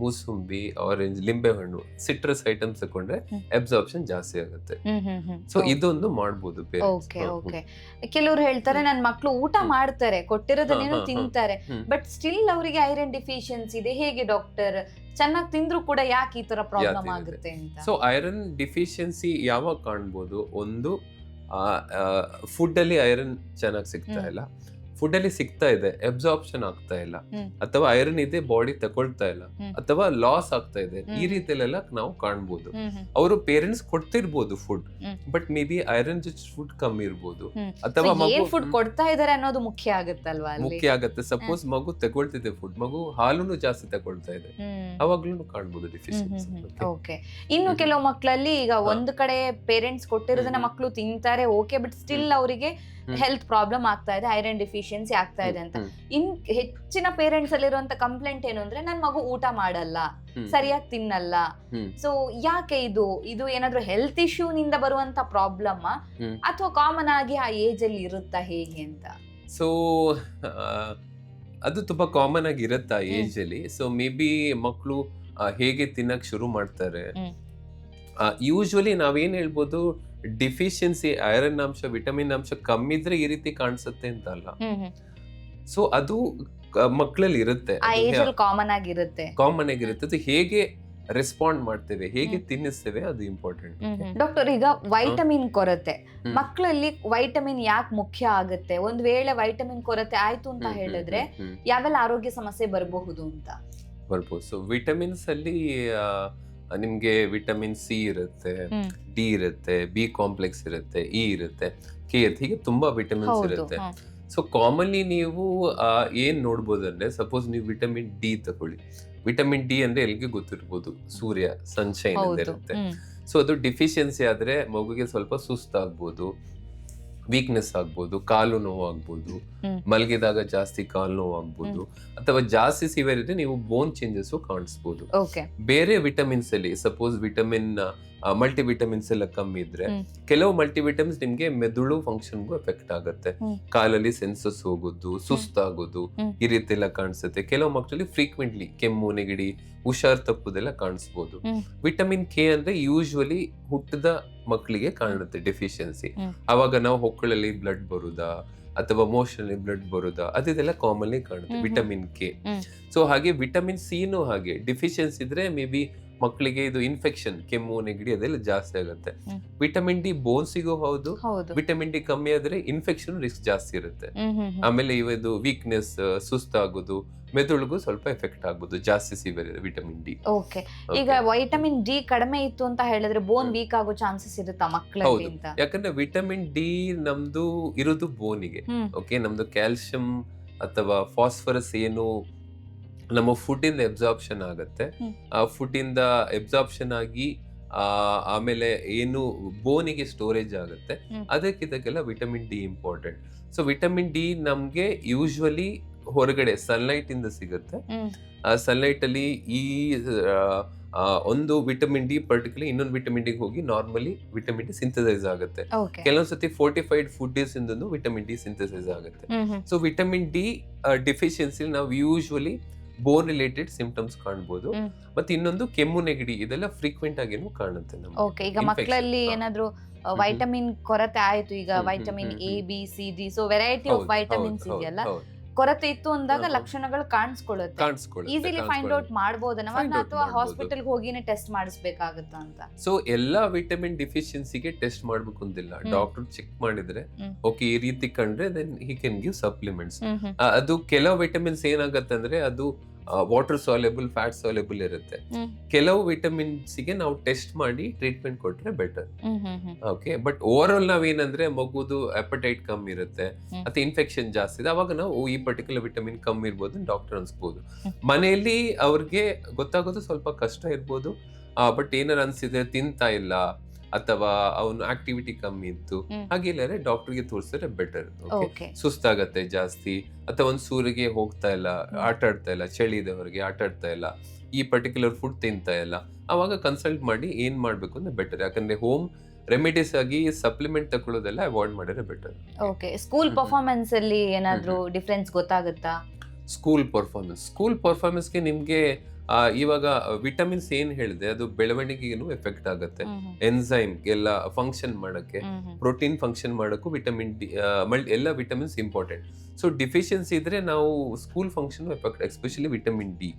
ಮೂಸುಂಬಿ ಆರೆಂಜ್ ಲಿಂಬೆ ಹಣ್ಣು ಸಿಟ್ರಸ್ ಐಟಮ್ಸ್ ತಗೊಂಡ್ರೆ. ಅಬ್ಸಾರ್ಪ್ಷನ್ ಜಾಸ್ತಿ ಆಗುತ್ತೆ. ಸೊ ಇದೊಂದು ಮಾಡಬಹುದು ಓಕೆ ಓಕೆ ಕೆಲವ್ರು ಹೇಳ್ತಾರೆ ನನ್ನ ಮಕ್ಕಳು ಊಟ ಮಾಡ್ತಾರೆ ಕೊಟ್ಟಿರೋದನ್ನೇನು. ತಿಂತಾರೆ. ಬಟ್ ಸ್ಟಿಲ್ ಅವರಿಗೆ ಐರನ್ ಡಿಫಿಷಿಯನ್ಸಿ ಇದೆ. ಹೇಗೆ ಡಾಕ್ಟರ್ ಚೆನ್ನಾಗಿ ತಿಂದ್ರು ಕೂಡ ಯಾಕೆ ಈ ತರ ಪ್ರಾಬ್ಲಮ್ ಆಗುತ್ತೆ ಅಂತ. ಸೊ ಐರನ್ ಡಿಫಿಷಿಯನ್ಸಿ ಯಾವಾಗ ಕಾಣ್ಬೋದು? ಒಂದು ಫುಡ್ ಅಲ್ಲಿ ಐರನ್ ಚೆನ್ನಾಗಿ ಸಿಗ್ತಾ ಇಲ್ಲ. ಫುಡ್ ಅಲ್ಲಿ ಸಿಗ್ತಾ ಇದೆ ಅಬ್ಸಾರ್ಪ್ಷನ್ ಆಗ್ತಾ ಇಲ್ಲ. ಅಥವಾ ಐರನ್ ಇದೆ ಬಾಡಿ ತಗೊಳ್ತಾ ಇಲ್ಲ. ಅಥವಾ ಲಾಸ್ ಆಗ್ತಾ ಇದೆ. ಈ. ರೀತಿಯಲ್ಲೆಲ್ಲ ನಾವು ಕಾಣ್ಬೋದು. ಅವರು parents ಕೊಡ್ತಿರ್ಬೋದು food but maybe iron food ಕಮ್ಮಿ ಇರ್ಬೋದು. ಅಥವಾ ಮಗು ಫುಡ್ ಕೊಡ್ತಾ ಇದಾರೆ ಅನ್ನೋದು ಮುಖ್ಯ ಆಗುತ್ತಲ್ವಾ ಅಲ್ಲಿ? ಮುಖ್ಯ ಆಗುತ್ತೆ. ಸಪೋಸ್ ಮಗು ತಗೊಳ್ತಿದೆ ಫುಡ್ ಮಗು ಹಾಲುನು ಜಾಸ್ತಿ ತಗೊಳ್ತಾ ಇದೆ. ಅವಾಗ್ಲೂ ಕಾಣ್ಬೋದು ಡಿಫಿಷಿಯನ್ಸಿ ಓಕೆ ಇನ್ನು ಕೆಲವು ಮಕ್ಕಳಲ್ಲಿ ಈಗ. ಒಂದು ಕಡೆ ಪೇರೆಂಟ್ಸ್ ಕೊಟ್ಟಿರೋದನ್ನ. ಮಕ್ಕಳು ತಿಂತಾರೆ ಓಕೆ ಬಟ್ ಸ್ಟಿಲ್ ಅವರಿಗೆ. ಹೆಲ್ತ್ ಪ್ರಾಬ್ಲಮ್ ಆಗ್ತಾ ಇದೆ ಐರನ್ ಡಿಫಿಷಿಯನ್ಸಿ ಆಗ್ತಾ ಇದೆ ಅಂತ. ಇನ್ ಹೆಚ್ಚಿನ ಪೇರೆಂಟ್ಸ್ ಅಲ್ಲಿ ಇರುವಂತ ಕಂಪ್ಲೇಂಟ್ ಏನು ಅಂದ್ರೆ ನನ್ ಮಗು ಊಟ ಮಾಡಲ್ಲ ಸರಿಯಾಗಿ ತಿನ್ನಲ್ಲ. ಸೊ ಯಾಕೆ ಇದು? ಇದು ಏನಾದ್ರು ಹೆಲ್ತ್ ಇಶ್ಯೂ ನಿಂದ ಬರುವಂತ ಪ್ರಾಬ್ಲಮ್ ಅಥವಾ ಕಾಮನ್ ಆಗಿ ಆ ಏಜ್ ಅಲ್ಲಿ ಇರುತ್ತಾ ಹೇಗೆ ಅಂತ? ಸೊ ಅದು ತುಂಬಾ ಕಾಮನ್ ಆಗಿ ಇರುತ್ತಾ. ಏಜ್ ಅಲ್ಲಿ. ಸೊ ಮೇ ಬಿ ಮಕ್ಕಳು ಹೇಗೆ ತಿನ್ನಕ್ ಶುರು ಮಾಡ್ತಾರೆ? ಯೂಶುವಲಿ ನಾವೇನ್ ಹೇಳ್ಬೋದು ಡಿಫಿಷಿಯನ್ಸಿ ಐರನ್ ಅಂಶ ವಿಟಮಿನ್ ಅಂಶ ಕಮ್ಮಿ ಇದ್ರೆ ಈ ರೀತಿ ಕಾಣಿಸುತ್ತೆ ಅಂತ ಅಲ್ಲ ಸೊ ಅದು ಮಕ್ಕಳಲ್ಲಿ ಇರುತ್ತೆ. ಕಾಮನ್ ಆಗಿರುತ್ತೆ. ಕಾಮನ್ ಆಗಿರುತ್ತೆ. ಅದು ಹೇಗೆ ರೆಸ್ಪಾಂಡ್ ಮಾಡ್ತೇವೆ ಹೇಗೆ ತಿನ್ನಿಸ್ತೇವೆ ಅದು ಇಂಪಾರ್ಟೆಂಟ್ ಡಾಕ್ಟರ್ ಈಗ ವೈಟಮಿನ್ ಕೊರತೆ. ಮಕ್ಕಳಲ್ಲಿ ವೈಟಮಿನ್ ಯಾಕೆ ಮುಖ್ಯ ಆಗುತ್ತೆ? ಒಂದ್ ವೇಳೆ ವೈಟಮಿನ್ ಕೊರತೆ ಆಯ್ತು ಅಂತ ಹೇಳಿದ್ರೆ ಯಾವೆಲ್ಲ ಆರೋಗ್ಯ ಸಮಸ್ಯೆ ಬರಬಹುದು ಅಂತ? ಬರ್ಬೋದು. ಸೊ ವಿಟಮಿನ್ಸ್ ಅಲ್ಲಿ ನಿಮ್ಗೆ ವಿಟಮಿನ್ ಸಿ ಇರುತ್ತೆ ಡಿ ಇರುತ್ತೆ ಬಿ ಕಾಂಪ್ಲೆಕ್ಸ್ ಇರುತ್ತೆ ಇ ಇರುತ್ತೆ ಕೆ ಇರುತ್ತೆ ಹೀಗೆ ತುಂಬಾ ವಿಟಮಿನ್ಸ್ ಇರುತ್ತೆ. ಸೊ ಕಾಮನ್ಲಿ ನೀವು ಏನ್ ನೋಡ್ಬೋದು ಅಂದ್ರೆ ಸಪೋಸ್ ನೀವು ವಿಟಮಿನ್ ಡಿ ತಗೊಳ್ಳಿ ವಿಟಮಿನ್ ಡಿ ಅಂದ್ರೆ ಎಲ್ಗೆ ಗೊತ್ತಿರ್ಬೋದು ಸೂರ್ಯ ಸನ್ಶೈನ್ ಅಂತ ಇರುತ್ತೆ. ಸೊ ಅದು ಡಿಫಿಷಿಯನ್ಸಿ ಆದ್ರೆ ಮಗುಗೆ ಸ್ವಲ್ಪ ಸುಸ್ತಾಗ್ಬೋದು ವೀಕ್ನೆಸ್ ಆಗ್ಬೋದು ಕಾಲು ನೋವು ಆಗ್ಬೋದು ಮಲಗಿದಾಗ ಜಾಸ್ತಿ ಕಾಲು ನೋವು ಆಗ್ಬೋದು ಅಥವಾ ಜಾಸ್ತಿ ಸಿವಿಯರ್ ಇದ್ರೆ ನೀವು ಬೋನ್ ಚೇಂಜಸ್ ಕಾಣಿಸ್ಬೋದು. ಬೇರೆ ವಿಟಮಿನ್ಸ್ ಅಲ್ಲಿ ಸಪೋಸ್ ವಿಟಮಿನ್ ಮಲ್ಟಿ ವಿಟಮಿನ್ಸ್ ಎಲ್ಲ ಕಮ್ಮಿ ಇದ್ರೆ ಕೆಲವು ಮಲ್ಟಿ ವಿಟಮಿನ್ಸ್ ನಿಮ್ಗೆ ಮೆದುಳು ಫಂಕ್ಷನ್ಗೂ ಎಫೆಕ್ಟ್ ಆಗುತ್ತೆ. ಕಾಲಲ್ಲಿ ಸೆನ್ಸಸ್ ಹೋಗೋದು ಸುಸ್ತಾಗೋದು. ಈ ರೀತಿ ಎಲ್ಲ ಕಾಣಿಸುತ್ತೆ. ಕೆಲವು ಮಕ್ಕಳಲ್ಲಿ ಫ್ರೀಕ್ವೆಂಟ್ಲಿ ಕೆಮ್ಮು ನೆಗಡಿ ಹುಷಾರ್ ತಪ್ಪುದೆಲ್ಲ ಕಾಣಿಸ್ಬೋದು. ವಿಟಮಿನ್ ಕೆ ಅಂದ್ರೆ ಯೂಶುವಲಿ ಹುಟ್ಟದ ಮಕ್ಕಳಿಗೆ ಕಾಣುತ್ತೆ ಡೆಫಿಷಿಯನ್ಸಿ ಅವಾಗ ನಾವು ಹೊಕ್ಕಳಲ್ಲಿ ಬ್ಲಡ್ ಬರುದಾ ಅಥವಾ ಮೋಷನ್ ಅಲ್ಲಿ ಬ್ಲಡ್ ಬರುದಾ ಅದೆಲ್ಲ ಕಾಮನ್ಲಿ ಕಾಣುತ್ತೆ. Vitamin K. ಸೊ ಹಾಗೆ ವಿಟಮಿನ್ ಸಿನೂ ಹಾಗೆ ಡಿಫಿಷಿಯನ್ಸಿ ಇದ್ರೆ ಮೇ ಬಿ ಮಕ್ಕಳಿಗೆ ಇದು ಇನ್ಫೆಕ್ಷನ್ ಕೆಮ್ಮು ನೆಗಡಿ ಅದೆಲ್ಲ ಜಾಸ್ತಿ ಆಗುತ್ತೆ. ವಿಟಮಿನ್ ಡಿ ಬೋನ್ಸಿಗೂ ಹೌದು ಹೌದು. ವಿಟಮಿನ್ ಡಿ ಕಮ್ಮಿ ಆದ್ರೆ ಇನ್ಫೆಕ್ಷನ್ ರಿಸ್ಕ್ ಜಾಸ್ತಿ ಇರುತ್ತೆ. ಆಮೇಲೆ ಇವದು ವೀಕ್ನೆಸ್ ಸುಸ್ತಾಗೋದು ಮೆದುಳಿಗೂ ಸ್ವಲ್ಪ ಎಫೆಕ್ಟ್ ಆಗ್ಬೋದು ಜಾಸ್ತಿ ಸಿವಿಯರ್ ವಿಟಮಿನ್ ಡಿ ಓಕೆ ಈಗ ವಿಟಮಿನ್ ಡಿ ಕಡಿಮೆ ಇತ್ತು ಅಂತ ಹೇಳಿದ್ರೆ ಬೋನ್ ವೀಕ್ ಆಗೋ ಚಾನ್ಸಸ್ ಇರುತ್ತಾ ಮಕ್ಕಳಲ್ಲಿ ಅಂತ ಯಾಕಂದ್ರೆ ವಿಟಮಿನ್ ಡಿ ನಮ್ದು ಇರೋದು ಬೋನಿಗೆ ಓಕೆ ನಮ್ದು ಕ್ಯಾಲ್ಸಿಯಂ ಅಥವಾ ಫಾಸ್ಫರಸ್ ಏನು ನಮ್ಮ ಫುಡ್ ಇಂದ ಎಬ್ಸಾರ್ಪ್ಷನ್ ಆಗುತ್ತೆ ಆ ಫುಡ್ ಇಂದ ಎಬ್ಸಾರ್ಪ್ಷನ್ ಆಗಿ ಆಮೇಲೆ ಏನು ಬೋನಿಗೆ ಸ್ಟೋರೇಜ್ ಆಗುತ್ತೆ. ಅದಕ್ಕಿದ್ದಕ್ಕೆಲ್ಲ ಅದಕ್ಕಿದಕ್ಕೆಲ್ಲ vitamin D important so vitamin D ನಮ್ಗೆ ಯೂಶ್ವಲಿ ಹೊರಗಡೆ ಸನ್ಲೈಟ್ ಇಂದ ಸಿಗುತ್ತೆ. ಆ ಸನ್ಲೈಟ್ ಅಲ್ಲಿ ಈ ಒಂದು ವಿಟಮಿನ್ ಡಿ ಪರ್ಟಿಕ್ಯುಲರ್ ಇನ್ನೊಂದು ವಿಟಮಿನ್ ಡಿ ಹೋಗಿ ನಾರ್ಮಲಿ ವಿಟಮಿನ್ ಡಿ ಸಿಂಥಸೈಸ್ ಆಗುತ್ತೆ. ಕೆಲವೊಂದ್ಸತಿ ಫೋರ್ಟಿಫೈಡ್ ಫುಡ್ ಇಂದ ವಿಟಮಿನ್ ಡಿ ಸಿಂಥಸೈಸ್ ಆಗುತ್ತೆ. ಸೊ ವಿಟಮಿನ್ ಡಿ ಡಿಫಿಷಿಯನ್ಸಿ ನಾವು ಯೂಶ್ವಲಿ ಬೋನ್ ರಿಲೇಟೆಡ್ ಸಿಂಪ್ಟಮ್ಸ್ ಕಾಣ್ಬೋದು. ಮತ್ತೆ ಇನ್ನೊಂದು ಕೆಮ್ಮು ನೆಗಡಿ ಇದೆಲ್ಲ ಫ್ರೀಕ್ವೆಂಟ್ ಆಗಿನೂ ಕಾಣುತ್ತೆ ಓಕೆ ಈಗ. ಮಕ್ಕಳಲ್ಲಿ. ಏನಾದ್ರು ವೈಟಮಿನ್ ಕೊರತೆ ಆಯ್ತು ಈಗ vitamin A. B C D so variety of vitamins ಇದೆಯಲ್ಲ. ಕೊರತೆ ಇತ್ತು ಅಂದಾಗ. ಲಕ್ಷಣಗಳು ಕಾಣಿಸ್ಕೊಳ್ಳುತ್ತೆ. ಕಾಣಿಸ್ಕೊಳ್ಳುತ್ತೆ, ಈಸಿಲಿ ಫೈಂಡ್ ಔಟ್ ಮಾಡಬಹುದು ಅಥವಾ. ಹಾಸ್ಪಿಟಲ್ ಹೋಗಿನೇ ಟೆಸ್ಟ್ ಮಾಡಿಸ್ಬೇಕಾಗುತ್ತಾ ಅಂತ. ಸೊ ಎಲ್ಲಾ ವಿಟಮಿನ್ ಡಿಫಿಷಿಯನ್ಸಿಗೆ ಟೆಸ್ಟ್ ಮಾಡ್ಬೇಕು ಅಂತಿಲ್ಲ. ಡಾಕ್ಟರ್ ಚೆಕ್ ಮಾಡಿದ್ರೆ ಓಕೆ ಈ ರೀತಿ ಕಂಡ್ರೆ then he can give supplements ಅದು ಕೆಲವು ವಿಟಮಿನ್ಸ್ ಏನಾಗತ್ತೆ ಅಂದ್ರೆ ಅದು ವಾಟರ್ ಸಾಲೆಬಲ್ ಫ್ಯಾಟ್ ಸಾಲೆಬಲ್ ಇರುತ್ತೆ. ಕೆಲವು ವಿಟಮಿನ್ಸ್ಗೆ ನಾವು ಟೆಸ್ಟ್ ಮಾಡಿ ಟ್ರೀಟ್ಮೆಂಟ್ ಕೊಟ್ರೆ better. Okay but over all ನಾವೇನಂದ್ರೆ ಮಗುದು ಅಪಟೈಟ್ ಕಮ್ಮಿ ಇರುತ್ತೆ ಅಥವಾ ಮತ್ತೆ ಇನ್ಫೆಕ್ಷನ್ ಜಾಸ್ತಿ ಇದೆ. ಅವಾಗ ನಾವು ಈ ಪರ್ಟಿಕ್ಯುಲರ್ ವಿಟಮಿನ್ ಕಮ್ಮಿ ಇರ್ಬೋದು ಡಾಕ್ಟರ್ ಅನ್ಸ್ಬೋದು. ಮನೆಯಲ್ಲಿ ಅವ್ರಿಗೆ ಗೊತ್ತಾಗೋದು ಸ್ವಲ್ಪ ಕಷ್ಟ ಇರ್ಬೋದು. ಬಟ್ ಏನಾರ ಅನ್ಸಿದ್ರೆ ತಿಂತಾ ಇಲ್ಲ. ಅಥವಾ ಅವನು ಆಕ್ಟಿವಿಟಿ ಕಮ್ಮಿ ಇತ್ತು ಹ್ಮ್. ಹಾಗೆ ಡಾಕ್ಟರ್ ಡಾಕ್ಟರ್ಗೆ ತೋರಿಸಿದ್ರೆ ಬೆಟರ್ ಓಕೆ ಸುಸ್ತಾಗತ್ತೆ ಜಾಸ್ತಿ. ಅಥವಾ ಒಂದು ಸೂರಿಗೆ ಹೋಗ್ತಾ ಇಲ್ಲ. ಆಟ ಆಡ್ತಾ ಇಲ್ಲ ಚಳಿ ಇದೆ ಹೊರಗೆ ಆಟ ಆಡ್ತಾ ಇಲ್ಲ ಈ ಪರ್ಟಿಕ್ಯುಲರ್ ಫುಡ್ ತಿಂತಾ ಇಲ್ಲ ಅವಾಗ ಕನ್ಸಲ್ಟ್ ಮಾಡಿ ಏನ್ ಮಾಡ್ಬೇಕು ಅಂದ್ರೆ ಬೆಟರ್ ಯಾಕಂದ್ರೆ ಹೋಮ್ ರೆಮಿಡೀಸ್ ಆಗಿ ಸಪ್ಲಿಮೆಂಟ್ ತಗೊಳ್ಳೋದೆಲ್ಲ ಅವಾಯ್ಡ್ ಮಾಡಿದ್ರೆ better okay school hmm. Performance ಅಲ್ಲಿ ಏನಾದ್ರೂ ಡಿಫ್ರೆನ್ಸ್ ಗೊತ್ತಾಗುತ್ತಾ? ಸ್ಕೂಲ್ ಪರ್ಫಾರ್ಮೆನ್ಸ್ ಸ್ಕೂಲ್ ಪರ್ಫಾರ್ಮೆನ್ಸ್ಗೆ ನಿಮಗೆ ಇವಾಗ ವಿಟಮಿನ್ಸ್ ಏನ್ ಹೇಳಿದೆ ಅದು ಬೆಳವಣಿಗೆಗೂ ಎಫೆಕ್ಟ್ ಆಗುತ್ತೆ. ಎನ್ಸೈಮ್ ಎಲ್ಲ ಫಂಕ್ಷನ್ ಮಾಡಕ್ಕೆ ಪ್ರೋಟೀನ್ ಫಂಕ್ಷನ್ ಮಾಡೋಕ್ಕೂ ವಿಟಮಿನ್ ಡಿ ಮಲ್ಟಿ ಎಲ್ಲ ವಿಟಮಿನ್ಸ್ ಇಂಪಾರ್ಟೆಂಟ್ ಸೊ ಡಿಫಿಷಿಯನ್ಸಿ ಇದ್ರೆ ನಾವು school function effect especially vitamin D.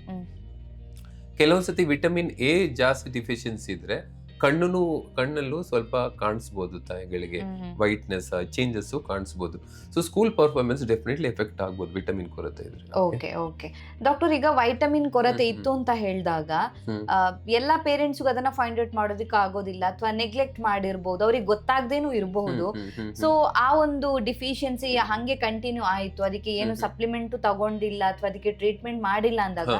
ಕೆಲವೊಂದ್ಸತಿ vitamin A ಜಾಸ್ತಿ ಡಿಫಿಷಿಯನ್ಸಿ ಇದ್ರೆ ಕಣ್ಣು ಕಣ್ಣಲ್ಲೂ ಸ್ವಲ್ಪ ಕಾಣಿಸ್ಬೋದು ತಾಯಿಗಳಿಗೆ. Whiteness changes ಕಾಣಿಸ್ಬೋದು. So school performance definitely effect ಆಗ್ಬೋದು ವಿಟಮಿನ್ ಕೊರತೆ ಇದ್ರೆ ಓಕೆ ಓಕೆ ಡಾಕ್ಟರ್ ಈಗ ವೈಟಮಿನ್ ಕೊರತೆ ಇತ್ತು ಅಂತ ಹೇಳಿದಾಗ ಎಲ್ಲ ಪೇರೆಂಟ್ಸ್ ಅದನ್ನ ಫೈಂಡ್ ಔಟ್ ಮಾಡೋದಕ್ಕೆ ಆಗೋದಿಲ್ಲ ಅಥವಾ ನೆಗ್ಲೆಕ್ಟ್ ಮಾಡಿರ್ಬೋದು ಅವ್ರಿಗೆ ಗೊತ್ತಾಗದೇನು ಇರಬಹುದು. ಸೊ ಆ ಒಂದು ಡಿಫಿಷಿಯನ್ಸಿ ಹಂಗೆ ಕಂಟಿನ್ಯೂ ಆಯಿತು. ಅದಕ್ಕೆ ಏನು ಸಪ್ಲಿಮೆಂಟ್ ತಗೊಂಡಿಲ್ಲ ಅಥವಾ ಅದಕ್ಕೆ ಟ್ರೀಟ್ಮೆಂಟ್ ಮಾಡಿಲ್ಲ ಅಂದಾಗ.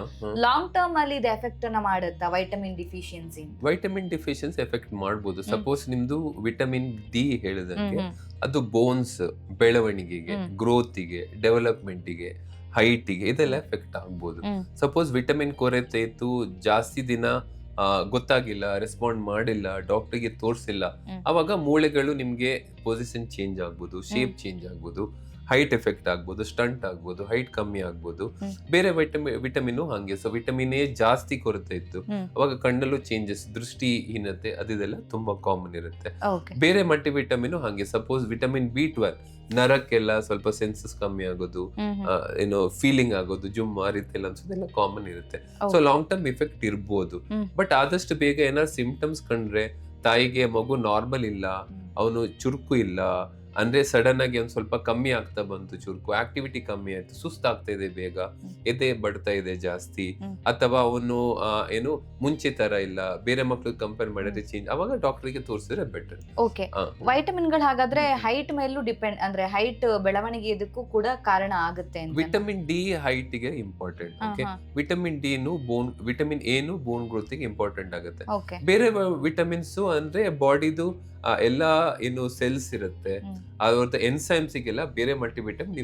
ಲಾಂಗ್ ಟರ್ಮ್ ಅಲ್ಲಿ ಇದು ಎಫೆಕ್ಟ್ ಅನ್ನ ಮಾಡುತ್ತಾ vitamin deficiency vitamin deficiency effect ಮಾಡ್ಬೋದು. ಸಪೋಸ್ ನಿಮ್ದು ವಿಟಮಿನ್ ಡಿ ಹೇಳಿದಂಗೆ ಅದು ಬೋನ್ಸ್ ಬೆಳವಣಿಗೆಗೆ. ಗ್ರೋತಿಗೆ ಡೆವಲಪ್ಮೆಂಟಿಗೆ ಹೈಟಿಗೆ ಇದೆಲ್ಲ ಎಫೆಕ್ಟ್ ಆಗ್ಬೋದು. ಸಪೋಸ್ ವಿಟಮಿನ್ ಕೊರತೆ ಇತ್ತು ಜಾಸ್ತಿ ದಿನ ಗೊತ್ತಾಗಿಲ್ಲ ರೆಸ್ಪಾಂಡ್ ಮಾಡಿಲ್ಲ ಡಾಕ್ಟರ್ಗೆ ತೋರಿಸಿಲ್ಲ. ಅವಾಗ ಮೂಳೆಗಳು ನಿಮ್ಗೆ ಪೊಸಿಷನ್ ಚೇಂಜ್ ಆಗ್ಬೋದು ಶೇಪ್ ಚೇಂಜ್ ಆಗ್ಬೋದು. ಹೈಟ್ ಎಫೆಕ್ಟ್ ಆಗ್ಬೋದು ಸ್ಟಂಟ್ ಆಗ್ಬೋದು ಹೈಟ್ ಕಮ್ಮಿ ಆಗ್ಬೋದು. ಬೇರೆ ವಿಟಮಿನ್ ವಿಟಮಿನ್ ಹಂಗೆ ಸೊ ವಿಟಮಿನ್ ಎ ಜಾಸ್ತಿ ಕೊರತೆ ಇತ್ತು. ಅವಾಗ ಕಣ್ಣಲ್ಲೂ ಚೇಂಜಸ್ ದೃಷ್ಟಿಹೀನತೆ ಅದಿದೆಲ್ಲ ತುಂಬಾ ಕಾಮನ್ ಇರುತ್ತೆ. ಬೇರೆ ಮಲ್ಟಿ ವಿಟಮಿನ್ ಹಂಗೆ ಸಪೋಸ್ ವಿಟಮಿನ್ ಬಿ ಟ್ವೆಲ್ ನರಕ್ಕೆಲ್ಲ ಸ್ವಲ್ಪ ಸೆನ್ಸಸ್ ಕಮ್ಮಿ ಆಗೋದು ಏನು ಫೀಲಿಂಗ್ ಆಗೋದು ಜುಮ್ ಆ ರೀತಿ ಎಲ್ಲ ಅನ್ಸೋದೆಲ್ಲ ಕಾಮನ್ ಇರುತ್ತೆ. ಸೊ ಲಾಂಗ್ ಟರ್ಮ್ ಇಫೆಕ್ಟ್ ಇರ್ಬೋದು. ಬಟ್ ಆದಷ್ಟು ಬೇಗ ಏನಾದ್ರು ಸಿಂಪ್ಟಮ್ಸ್ ಕಂಡ್ರೆ ತಾಯಿಗೆ ಮಗು ನಾರ್ಮಲ್ ಇಲ್ಲ ಅವನು ಚುರುಕು ಇಲ್ಲ ಅಂದ್ರೆ ಸಡನ್ ಆಗಿ ಒಂದು ಸ್ವಲ್ಪ ಕಮ್ಮಿ ಆಗ್ತಾ ಬಂತು ಚುರುಕು. ಆಕ್ಟಿವಿಟಿ ಕಮ್ಮಿ ಆಯ್ತು. ಸುಸ್ತಾಗ್ತಾ ಇದೆ ಬೇಗ. ಎದೆ ಬಡ್ತಾ ಇದೆ ಜಾಸ್ತಿ. ಅಥವಾ ಅವನು ಏನು ಮುಂಚೆ ತರ ಇಲ್ಲ. ಬೇರೆ ಮಕ್ಳು ಕಂಪೇರ್ ಮಾಡಿದ್ರೆ ಚೇಂಜ್ ಅವಾಗ ಡಾಕ್ಟರ್ಗೆ ತೋರಿಸಿದ್ರೆ ಬೆಟರ್ ಓಕೆ ವೈಟಮಿನ್ಗಳು ಹಾಗಾದ್ರೆ ಹೈಟ್ ಮೇಲೂ ಡಿಪೆಂಡ್ ಅಂದ್ರೆ ಹೈಟ್ ಬೆಳವಣಿಗೆ ಇದಕ್ಕೂ ಕೂಡ ಕಾರಣ ಆಗುತ್ತೆ ವಿಟಮಿನ್ ಡಿ ಹೈಟ್ಗೆ ಇಂಪಾರ್ಟೆಂಟ್ ಓಕೆ ವಿಟಮಿನ್ ಡಿ ನು ಬೋನ್ ವಿಟಮಿನ್ ಎನು ಬೋನ್ ಗ್ರೋತ್ಗೆ ಇಂಪಾರ್ಟೆಂಟ್ ಆಗುತ್ತೆ. ಬೇರೆ ವಿಟಮಿನ್ಸ್ ಅಂದ್ರೆ ಬಾಡಿದು ಎಲ್ಲ ಏನು ಸೆಲ್ಸ್ ಇರುತ್ತೆ. ಅವ್ರದ್ದು ಎನ್ಸೈಮ್ಸಿಗೆಲ್ಲ ಬೇರೆ ಮಲ್ಟಿವಿಟಮಿನ್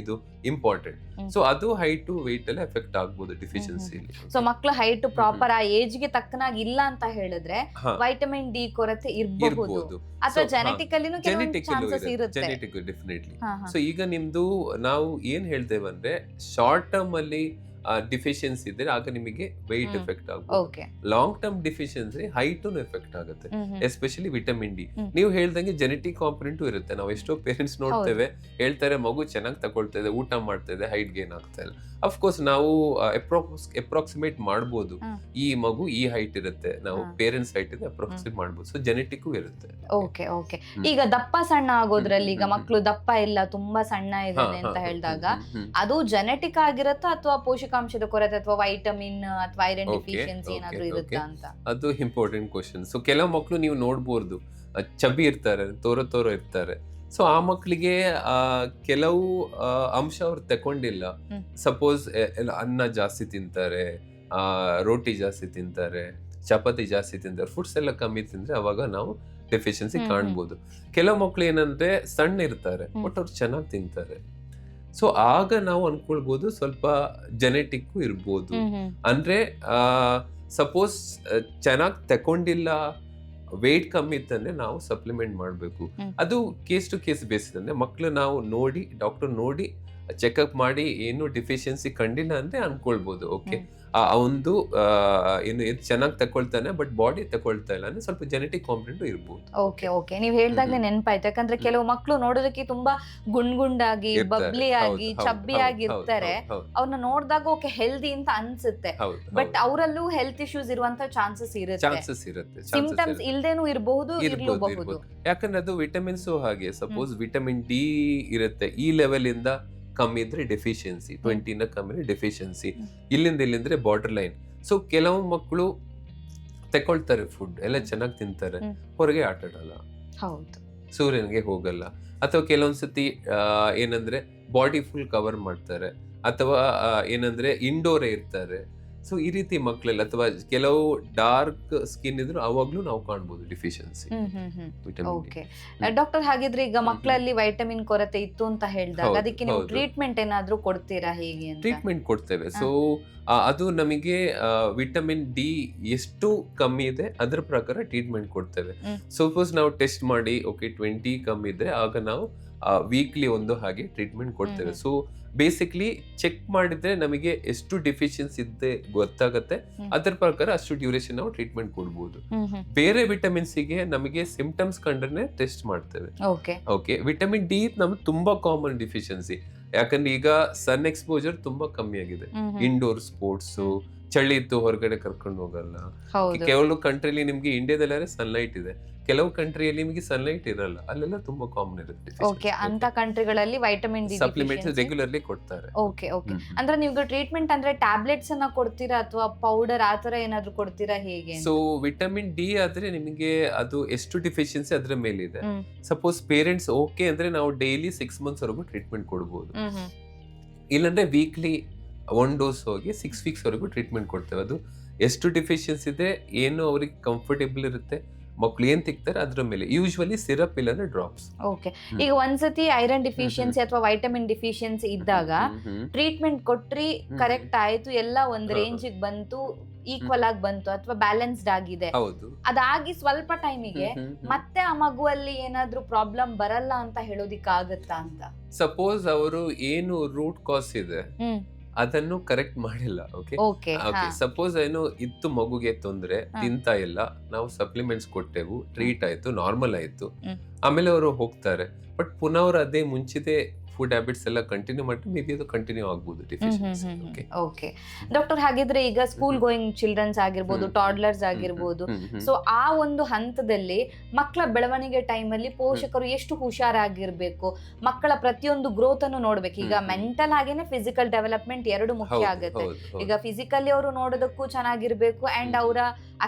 ಇದು ಇಂಪಾರ್ಟೆಂಟ್. ಸೊ ಅದು ಹೈಟ್ ವೆಯ್ಟ್ ಅಲ್ಲಿ ಎಫೆಕ್ಟ್ ಆಗ್ಬೋದು ಡಿಫಿಷಿಯನ್ಸಿಲಿ ಸೊ ಮಕ್ಳ ಹೈಟ್ ಪ್ರಾಪರ್ ಆ ಏಜ್ಗೆ ತಕ್ಕನಾಗಿ ಇಲ್ಲ ಅಂತ ಹೇಳಿದ್ರೆ. ವೈಟಮಿನ್ ಡಿ ಕೊರತೆ ಇರಬಹುದು ಅಥವಾ ಜೆನೆಟಿಕಲಿ. ಜೆನೆಟಿಕಲಿನೂ ಜೆನೆಟಿಕ್ ಡೆಫಿನೆಟ್ಲಿ. ಸೊ ಈಗ ನಿಮ್ದು ನಾವು ಏನ್ ಹೇಳ್ತೇವೆ ಅಂದ್ರೆ ಶಾರ್ಟ್ ಟರ್ಮ್ ಅಲ್ಲಿ ಡಿಫಿಷಿಯನ್ಸಿ ಇದ್ರೆ ಆಗ ನಿಮಗೆ ವೆಯ್ಟ್ ಎಫೆಕ್ಟ್ ಆಗುತ್ತೆ long term deficiency height effect ಆಗುತ್ತೆ ಎಸ್ಪೆಷಲಿ ವಿಟಮಿನ್ ಡಿ. ನೀವು ಹೇಳ್ದಂಗೆ ಜೆನೆಟಿಕ್ ಕಾಂಪೊನೆಂಟು ಇರುತ್ತೆ. ನಾವು ಎಷ್ಟೋ ಪೇರೆಂಟ್ಸ್ ನೋಡ್ತೇವೆ ಹೇಳ್ತಾರೆ ಮಗು ಚೆನ್ನಾಗಿ ತಗೊಳ್ತಾ ಇದೆ ಊಟ ಮಾಡ್ತಾ ಇದೆ ಹೈಟ್ ಗೇನ್ ಆಗ್ತಾ ಇಲ್ಲ. ಅಫ್ಕೋರ್ಸ್ ನಾವು ಅಪ್ರಾಕ್ಸಿಮೇಟ್ ಮಾಡ್ಬೋದು. ಈ ಮಗು ಈ ಹೈಟ್ ಇರುತ್ತೆ. ನಾವು ಪೇರೆಂಟ್ಸ್ ಹೈಟ್ ಇದೆ ಅಪ್ರಾಕ್ಸಿಮೇಟ್ ಮಾಡ್ಬೋದು. ಸೊ ಜೆನೆಟಿಕ್ ಇರುತ್ತೆ. ಓಕೆ ಓಕೆ ಈಗ ದಪ್ಪ ಸಣ್ಣ ಆಗೋದ್ರಲ್ಲಿ ಈಗ ಮಕ್ಕಳು ದಪ್ಪ ಇಲ್ಲ ತುಂಬಾ ಸಣ್ಣ ಇದೆ ಅಂತ ಹೇಳಿದಾಗ. ಅದು ಜೆನೆಟಿಕ್ ಆಗಿರುತ್ತಾ ಅಥವಾ ಪೋಷಕಾಂಶದ ಕೊರತೆ ಅಥವಾ ವೈಟಮಿನ್ ಅಥವಾ ಐರನ್ ಡಿಫಿಷಿಯನ್ಸಿ ಏನಾದ್ರೂ ಇರುತ್ತಾ ಅಂತ? ಅದು ಇಂಪಾರ್ಟೆಂಟ್ ಕ್ವಶನ್ ಸೊ ಕೆಲವು ಮಕ್ಕಳು ನೀವು ನೋಡ್ಬೋದು ಚಬಿ ಚಬ್ಬಿ ಇರ್ತಾರೆ ತೋರೋ ತೋರೋ ಇರ್ತಾರೆ. ಸೊ ಆ ಮಕ್ಕಳಿಗೆ ಕೆಲವು ಅಂಶ ಅವ್ರು ತಕೊಂಡಿಲ್ಲ. ಸಪೋಸ್ ಅನ್ನ ಜಾಸ್ತಿ ತಿಂತಾರೆ ರೋಟಿ ಜಾಸ್ತಿ ತಿಂತಾರೆ ಚಪಾತಿ ಜಾಸ್ತಿ ತಿಂತಾರೆ ಫುಡ್ಸ್ ಎಲ್ಲ ಕಮ್ಮಿ ತಿಂದ್ರೆ ಅವಾಗ ನಾವು ಡೆಫಿಷಿಯನ್ಸಿ. ಕಾಣ್ಬೋದು. ಕೆಲವು ಮಕ್ಕಳು ಏನಂದ್ರೆ ಸಣ್ಣ ಇರ್ತಾರೆ. ಬಟ್ ಅವ್ರು ಚೆನ್ನಾಗಿ ತಿಂತಾರೆ. ಸೊ ಆಗ ನಾವು ಅನ್ಕೊಳ್ಬೋದು ಸ್ವಲ್ಪ ಜೆನೆಟಿಕ್ ಇರ್ಬೋದು. ಅಂದ್ರೆ ಸಪೋಸ್ ಚೆನ್ನಾಗಿ ತಕೊಂಡಿಲ್ಲ ವೇಟ್ ಕಮ್ಮಿ ಇತ್ತಂದ್ರೆ ನಾವು ಸಪ್ಲಿಮೆಂಟ್ ಮಾಡಬೇಕು. ಅದು ಕೇಸ್ ಟು ಕೇಸ್ ಬೇಸಿಸ್ ಅಂದ್ರೆ ಮಕ್ಳು ನಾವು ನೋಡಿ ಡಾಕ್ಟರ್ ನೋಡಿ ಚೆಕಪ್ ಮಾಡಿ ಏನು ಡಿಫಿಷಿಯನ್ಸಿ ಕಂಡಿಲ್ಲ ಅಂದ್ರೆ ಅನ್ಕೊಳ್ಬೋದು ಓಕೆ ಒಂದು ಏನು ಚೆನ್ನಾಗಿ ತಕೊಳ್ತಾನೆ ಬಟ್ ಬಾಡಿ ತಕೊಳ್ತಾ ಇಲ್ಲ. ಅಂದ್ರೆ ಸ್ವಲ್ಪ ಜೆನೆಟಿಕ್ ಕಾಂಪ್ಲೆಂಟ್ ಇರ್ಬೋದು. ಓಕೆ ಓಕೆ ನೀವು ಹೇಳಿದಾಗ. ನೆನಪಾಯ್ತು. ಯಾಕಂದ್ರೆ ಕೆಲವು ಮಕ್ಕಳು ನೋಡೋದಕ್ಕೆ ತುಂಬಾ ಗುಂಡ್ಗುಂಡಾಗಿ ಬಬ್ಲಿ ಆಗಿ ಚಬ್ಬಿ ಆಗಿ ಇರ್ತಾರೆ ಅವ್ರನ್ನ ನೋಡಿದಾಗ ಓಕೆ ಹೆಲ್ದಿ ಅಂತ ಅನ್ಸುತ್ತೆ. ಬಟ್. ಅವರಲ್ಲೂ ಹೆಲ್ತ್ ಇಶ್ಯೂಸ್ ಇರುವಂತ ಚಾನ್ಸಸ್ ಇರುತ್ತೆ. ಚಾನ್ಸಸ್ ಇರುತ್ತೆ ಸಿಂಪ್ಟಮ್ಸ್ ಇಲ್ದೇನು ಇಲ್ದೇನೂ ಇರಬಹುದು ಇರಲೂಬಹುದು. ಯಾಕಂದ್ರೆ ಅದು ವಿಟಮಿನ್ಸ್ ಹಾಗೆ. ಸಪೋಸ್ ವಿಟಮಿನ್ ಡಿ ಇರುತ್ತೆ. ಈ ಲೆವೆಲ್ ಇಂದ ಕಮ್ಮಿ ಇದ್ರೆ ಡೆಫಿಷಿಯನ್ಸಿ ಟ್ವೆಂಟಿನ ಕಮ್ಮಿ ಡೆಫಿಷಿಯನ್ಸಿ ಇಲ್ಲಿಂದ ಇಲ್ಲಿಂದ್ರೆ ಬಾರ್ಡರ್ ಲೈನ್ ಸೊ ಕೆಲವು ಮಕ್ಕಳು ತಕೊಳ್ತಾರೆ ಫುಡ್ ಎಲ್ಲ ಚೆನ್ನಾಗಿ ತಿಂತಾರೆ. ಹೊರಗೆ ಆಟ ಆಡಲ್ಲ. ಹೌದು. ಸೂರ್ಯನಿಗೆ ಹೋಗಲ್ಲ. ಅಥವಾ ಕೆಲವೊಂದ್ಸತಿ ಏನಂದ್ರೆ ಬಾಡಿ ಫುಲ್ ಕವರ್ ಮಾಡ್ತಾರೆ. ಅಥವಾ ಏನಂದ್ರೆ ಇಂಡೋರೇ ಇರ್ತಾರೆ. ಸೊ ಈ ರೀತಿ ಮಕ್ಕಳಲ್ಲಿ ಅಥವಾ ಕೆಲವು ಡಾರ್ಕ್ ಸ್ಕಿನ್ ಇದ್ರು ಅವಾಗ್ಲೂ ನಾವು ಕಾಣ್ಬೋದು ಡಿಫಿಷಿಯನ್ಸಿ ಓಕೆ ಡಾಕ್ಟರ್ ಹಾಗಿದ್ರೆ ಈಗ. ಮಕ್ಕಳಲ್ಲಿ ವೈಟಮಿನ್ ಕೊರತೆ ಇತ್ತು ಅಂತ ಹೇಳಿದಾಗ ಅದಕ್ಕೆ ನೀವು ಟ್ರೀಟ್ಮೆಂಟ್ ಏನಾದ್ರೂ ಕೊಡ್ತೀರಾ ಹೇಗೆ ಟ್ರೀಟ್ಮೆಂಟ್ ಕೊಡ್ತೇವೆ. ಸೊ ಅದು ನಮಗೆ ವಿಟಮಿನ್ ಡಿ ಎಷ್ಟು ಕಮ್ಮಿ ಇದೆ ಅದರ ಪ್ರಕಾರ ಟ್ರೀಟ್ಮೆಂಟ್ ಕೊಡ್ತೇವೆ. ಸಪೋಸ್ ನಾವು ಟೆಸ್ಟ್ ಮಾಡಿ ಓಕೆ ಟ್ವೆಂಟಿ ಕಮ್ಮಿ ಇದ್ರೆ ಆಗ ನಾವು ವೀಕ್ಲಿ ಒಂದು ಹಾಗೆ ಟ್ರೀಟ್ಮೆಂಟ್ ಕೊಡ್ತೇವೆ. ಸೊ ಬೇಸಿಕ್ಲಿ ಚೆಕ್ ಮಾಡಿದ್ರೆ ನಮಗೆ ಎಷ್ಟು ಡಿಫಿಷಿಯನ್ಸಿ ಇದೆ ಗೊತ್ತಾಗುತ್ತೆ. ಅದರ ಪ್ರಕಾರ ಅಷ್ಟು ಡ್ಯೂರೇಷನ್ ನಾವು ಟ್ರೀಟ್ಮೆಂಟ್ ಕೊಡ್ಬೋದು. ಬೇರೆ ವಿಟಮಿನ್ಸ್ ವಿಟಮಿನ್ಸಿಗೆ ನಮಗೆ ಸಿಂಪ್ಟಮ್ಸ್ ಕಂಡ್ರೆ ಟೆಸ್ಟ್ ಮಾಡ್ತೇವೆ. ಓಕೆ ಓಕೆ ವಿಟಮಿನ್ ಡಿ ನಮ್ಗೆ ತುಂಬಾ ಕಾಮನ್ ಡಿಫಿಷಿಯನ್ಸಿ ಯಾಕಂದ್ರೆ ಈಗ ಸನ್ ಎಕ್ಸ್ಪೋಜರ್ ತುಂಬಾ ಕಮ್ಮಿ ಆಗಿದೆ. ಇಂಡೋರ್ ಸ್ಪೋರ್ಟ್ಸ್ ಚಳಿ ಇತ್ತು ಹೊರಗಡೆ ಕರ್ಕೊಂಡು ಹೋಗಲ್ಲ. ಹೌದು. ಕೆಲವು ಕಂಟ್ರಿಲಿ ನಿಮ್ಗೆ ಇಂಡಿಯಾದಲ್ಲಾದ್ರೆ ಸನ್ಲೈಟ್ ಇದೆ. ಕೆಲವು ಕಂಟ್ರಿಯಲ್ಲಿ ನಿಮಗೆ ಸನ್ಲೈಟ್ ಇರಲ್ಲ. ಅಲ್ಲೆಲ್ಲ ತುಂಬಾ ಕಾಮನ್ ಇರುತ್ತೆ ಓಕೆ ಅಂತ ಕಂಟ್ರಿಗಳಲ್ಲಿ ವೈಟಮಿನ್ ಡಿ ಸಪ್ಲಿಮೆಂಟ್ಸ್ ರೆಗ್ಯುಲರ್ಲಿ ಕೊಡ್ತಾರೆ. ಓಕೆ ಓಕೆ ಅಂದ್ರೆ ನೀವು ಟ್ರೀಟ್ಮೆಂಟ್ ಅಂದ್ರೆ ಟ್ಯಾಬ್ಲೆಟ್ಸ್ ಅನ್ನ ಕೊಡ್ತೀರಾ ಅಥವಾ ಪೌಡರ್ ಆತರ ಏನಾದ್ರು ಕೊಡ್ತೀರಾ ಹೇಗೆ? ಸೊ ವಿಟಮಿನ್ ಡಿ ಆದ್ರೆ ನಿಮಗೆ ಅದು ಎಷ್ಟು ಡಿಫಿಷಿಯನ್ಸಿ ಅದ್ರ ಮೇಲಿದೆ. ಇದೆ ಸಪೋಸ್ ಪೇರೆಂಟ್ಸ್ ಓಕೆ ಅಂದ್ರೆ ನಾವು ಡೈಲಿ ಸಿಕ್ಸ್ ಮಂತ್ಸ್ ವರೆಗೂ ಟ್ರೀಟ್ಮೆಂಟ್ ಕೊಡ್ಬೋದು. ಇಲ್ಲಾಂದ್ರೆ ವೀಕ್ಲಿ ಒನ್ ಡೋಸ್ ಹೋಗಿ ಸಿಕ್ಸ್ ವೀಕ್ಸ್ ವರೆಗೂ ಟ್ರೀಟ್ಮೆಂಟ್ ಕೊಡ್ತೇವೆ. ಅದು ಎಷ್ಟು ಡಿಫಿಷಿಯನ್ಸಿ ಇದೆ ಏನು ಅವ್ರಿಗೆ ಕಂಫರ್ಟೇಬಲ್ ಇರುತ್ತೆ ಮಕ್ಳು ಏನ್ ತಿಕ್ತಾರೆ ಅದ್ರ ಮೇಲೆ. ಯೂಶ್ವಲಿ ಸಿರಪ್ ಇಲ್ಲಾಂದ್ರೆ ಡ್ರಾಪ್ಸ್ ಓಕೆ ಈಗ ಒಂದ್ಸತಿ ಐರನ್ ಡಿಫಿಷಿಯನ್ಸಿ ಅಥವಾ ವೈಟಮಿನ್ ಡಿಫಿಷಿಯನ್ಸಿ ಇದ್ದಾಗ ಟ್ರೀಟ್ಮೆಂಟ್ ಕೊಟ್ರಿ ಕರೆಕ್ಟ್ ಆಯ್ತು ಎಲ್ಲ ಒಂದ್. ರೇಂಜ್ ಬಂತು ಈಕ್ವಲ್ ಆಗಿ ಬಂತು ಅಥವಾ ಬ್ಯಾಲೆನ್ಸ್ಡ್ ಆಗಿದೆ. ಹೌದು. ಅದಾಗಿ ಸ್ವಲ್ಪ ಟೈಮಿಗೆ ಮತ್ತೆ ಆ ಮಗುವಲ್ಲಿ ಏನಾದ್ರೂ ಪ್ರಾಬ್ಲಮ್ ಬರಲ್ಲ ಅಂತ ಹೇಳೋದಿಕ್ಕಾಗತ್ತಾ ಅಂತ? ಸಪೋಸ್ ಅವರು ಏನು ರೂಟ್ ಕಾಸ್ ಇದೆ. ಅದನ್ನು ಕರೆಕ್ಟ್ ಮಾಡಿಲ್ಲ ಓಕೆ ಓಕೆ ಓಕೆ ಸಪೋಸ್ ಏನು ಇತ್ತು ಮಗುಗೆ ತೊಂದ್ರೆ ತಿಂತ ತಿಂತಾ ಇಲ್ಲ ನಾವು ಸಪ್ಲಿಮೆಂಟ್ಸ್ ಕೊಟ್ಟೆವು ಟ್ರೀಟ್ ಆಯ್ತು ನಾರ್ಮಲ್ ಆಯ್ತು. ಆಮೇಲೆ ಅವರು ಹೋಗ್ತಾರೆ ಬಟ್ ಪುನಃ ಅವ್ರು ಅದೇ ಮುಂಚಿತೆ ಫುಡ್ ಹ್ಯಾಬಿಟ್ಸ್ ಎಲ್ಲ ಕಂಟಿನ್ಯೂ ಮಾಡಿದ್ರೆ ಮೇ ಬಿ ಅದು ಕಂಟಿನ್ಯೂ ಆಗ್ಬೋದು ಡಿಫಿಷಿಯನ್ಸಿ ಓಕೆ ಓಕೆ ಡಾಕ್ಟರ್ ಹಾಗಿದ್ರೆ ಈಗ ಸ್ಕೂಲ್ ಗೋಯಿಂಗ್ ಚಿಲ್ಡ್ರನ್ಸ್ ಆಗಿರ್ಬೋದು ಟಾಡ್ಲರ್ಸ್ ಆಗಿರ್ಬೋದು. ಸೊ ಆ ಒಂದು ಹಂತದಲ್ಲಿ ಮಕ್ಕಳ ಬೆಳವಣಿಗೆ ಟೈಮಲ್ಲಿ ಪೋಷಕರು ಎಷ್ಟು ಹುಷಾರಾಗಿರ್ಬೇಕು? ಮಕ್ಕಳ ಪ್ರತಿಯೊಂದು ಗ್ರೋತ್ ಅನ್ನು ನೋಡ್ಬೇಕು. ಈಗ. ಮೆಂಟಲ್ ಆಗೇನೆ ಫಿಸಿಕಲ್ ಡೆವಲಪ್ಮೆಂಟ್ ಎರಡು ಮುಖ್ಯ ಆಗುತ್ತೆ. ಈಗ ಫಿಸಿಕಲಿ ಅವರು ನೋಡೋದಕ್ಕೂ ಚೆನ್ನಾಗಿರ್ಬೇಕು ಅಂಡ್ ಅವರ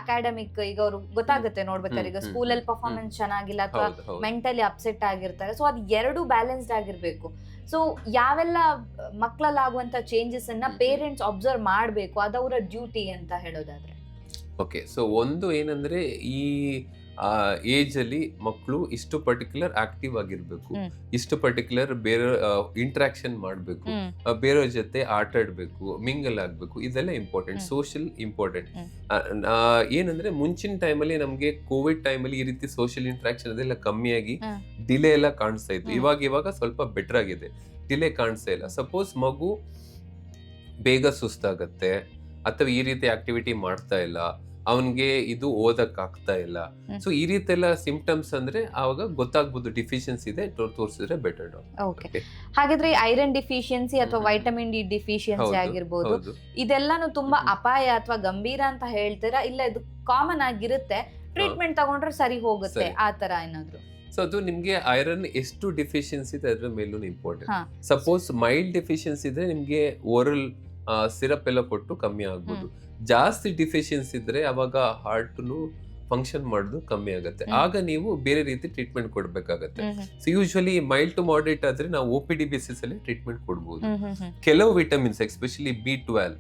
ಅಕಾಡೆಮಿಕ್ ಈಗ ಅವ್ರು ಗೊತ್ತಾಗುತ್ತೆ ನೋಡ್ಬೇಕಾದ್ರೆ ಈಗ ಸ್ಕೂಲ್ ಅಲ್ಲಿ ಸ್ಕೂಲಲ್ಲಿ ಪರ್ಫಾರ್ಮೆನ್ಸ್ ಚೆನ್ನಾಗಿಲ್ಲ ಅಥವಾ ಮೆಂಟಲಿ ಅಪ್ಸೆಟ್ ಆಗಿರ್ತಾರೆ. ಸೊ ಅದು ಎರಡು ಬ್ಯಾಲೆನ್ಸ್ಡ್ ಆಗಿರ್ಬೇಕು. ಸೊ ಯಾವೆಲ್ಲ ಮಕ್ಕಳಲ್ಲಾಗುವಂತ ಚೇಂಜಸ್ ಅನ್ನ. ಪೇರೆಂಟ್ಸ್ ಅಬ್ಸರ್ವ್ ಮಾಡಬೇಕು ಅದವರ ಡ್ಯೂಟಿ ಅಂತ ಹೇಳೋದಾದ್ರೆ. ಓಕೆ ಸೊ ಒಂದು ಏನಂದ್ರೆ ಈ ಏಜ್ ಅಲ್ಲಿ ಮಕ್ಕಳು ಇಷ್ಟು ಪರ್ಟಿಕ್ಯುಲರ್ ಆಕ್ಟಿವ್ ಆಗಿರ್ಬೇಕು. ಇಷ್ಟು ಪರ್ಟಿಕ್ಯುಲರ್ ಬೇರೆ ಇಂಟ್ರಾಕ್ಷನ್ ಮಾಡಬೇಕು. ಬೇರೆಯವ್ರ ಜೊತೆ ಆಟ ಆಡ್ಬೇಕು ಮಿಂಗಲ್ ಆಗ್ಬೇಕು ಇದೆಲ್ಲ ಇಂಪಾರ್ಟೆಂಟ್. Social important. ಏನಂದ್ರೆ ಮುಂಚಿನ ಟೈಮಲ್ಲಿ ನಮಗೆ ಕೋವಿಡ್ ಟೈಮಲ್ಲಿ ಈ ರೀತಿ ಸೋಷಿಯಲ್ ಇಂಟ್ರಾಕ್ಷನ್ ಅದೆಲ್ಲ ಕಮ್ಮಿಯಾಗಿ. ಡಿಲೇ ಎಲ್ಲ ಕಾಣಿಸ್ತಾ ಇತ್ತು. ಇವಾಗ ಇವಾಗ ಸ್ವಲ್ಪ ಬೆಟರ್ ಆಗಿದೆ. ಡಿಲೇ ಕಾಣಿಸ್ತಾ ಇಲ್ಲ. ಸಪೋಸ್ ಮಗು ಬೇಗ ಸುಸ್ತಾಗತ್ತೆ ಅಥವಾ ಈ ರೀತಿ ಆಕ್ಟಿವಿಟಿ ಮಾಡ್ತಾ ಇಲ್ಲ ಅವನ್ಗೆ ಇದು ಓದಕ್ ಆಗ್ತಾ ಇಲ್ಲ. ಸೊ ಈ ರೀತಿ ಎಲ್ಲ ಸಿಂಪ್ಟಮ್ಸ್ ಅಂದ್ರೆ ಆವಾಗ ಗೊತ್ತಾಗ್ಬೋದು ಡಿಫಿಷಿಯನ್ಸಿ ಇದೆ ತೋರಿಸಿದ್ರೆ ಬೆಟರ್ ಓಕೆ ಹಾಗಾದ್ರೆ ಐರನ್ ಡಿಫಿಷಿಯನ್ಸಿ ಅಥವಾ. ವೈಟಮಿನ್ ಡಿ ಡಿಫಿಷಿಯನ್ಸಿ ಆಗಿರ್ಬೋದು. ಇದೆಲ್ಲಾನು ತುಂಬಾ ಅಪಾಯ ಅಥವಾ ಗಂಭೀರ ಅಂತ ಹೇಳ್ತೀರಾ? ಇಲ್ಲ ಇದು ಕಾಮನ್ ಆಗಿರುತ್ತೆ. ಟ್ರೀಟ್ಮೆಂಟ್ ತಗೊಂಡ್ರೆ ಸರಿ ಹೋಗುತ್ತೆ. ಆ ತರ ಏನಾದ್ರು? ಸೊ ಅದು ನಿಮ್ಗೆ ಐರನ್ ಎಷ್ಟು ಡಿಫಿಷಿಯನ್ಸಿ ಇದೆ ಅದ್ರ ಮೇಲೂ ಇಂಪಾರ್ಟೆಂಟ್ ಸಪೋಸ್ ಮೈಲ್ಡ್ ಡಿಫಿಷಿಯನ್ಸಿ ಇದ್ರೆ ನಿಮ್ಗೆ ಓರಲ್ ಸಿರಪ್ ಎಲ್ಲ ಕೊಟ್ಟು ಕಮ್ಮಿ ಆಗ್ಬೋದು. ಜಾಸ್ತಿ ಡಿಫಿಷಿಯನ್ಸ್ ಇದ್ರೆ ಅವಾಗ ಹಾರ್ಟ್ನು ಫಂಕ್ಷನ್ ಮಾಡೋದು ಕಮ್ಮಿ ಆಗುತ್ತೆ ಆಗ ನೀವು ಬೇರೆ ರೀತಿ ಟ್ರೀಟ್ಮೆಂಟ್ ಕೊಡಬೇಕಾಗತ್ತೆ. So usually mild to moderate ಆದ್ರೆ ನಾವು ಒ ಪಿ ಡಿ ಬೇಸಿಸ್ ಅಲ್ಲಿ ಟ್ರೀಟ್ಮೆಂಟ್ ಕೊಡ್ಬೋದು ಹ್ಮ್. ಕೆಲವು ವಿಟಮಿನ್ಸ್ ಎಸ್ಪೆಷಲಿ ಬಿ ಟ್ವೆಲ್.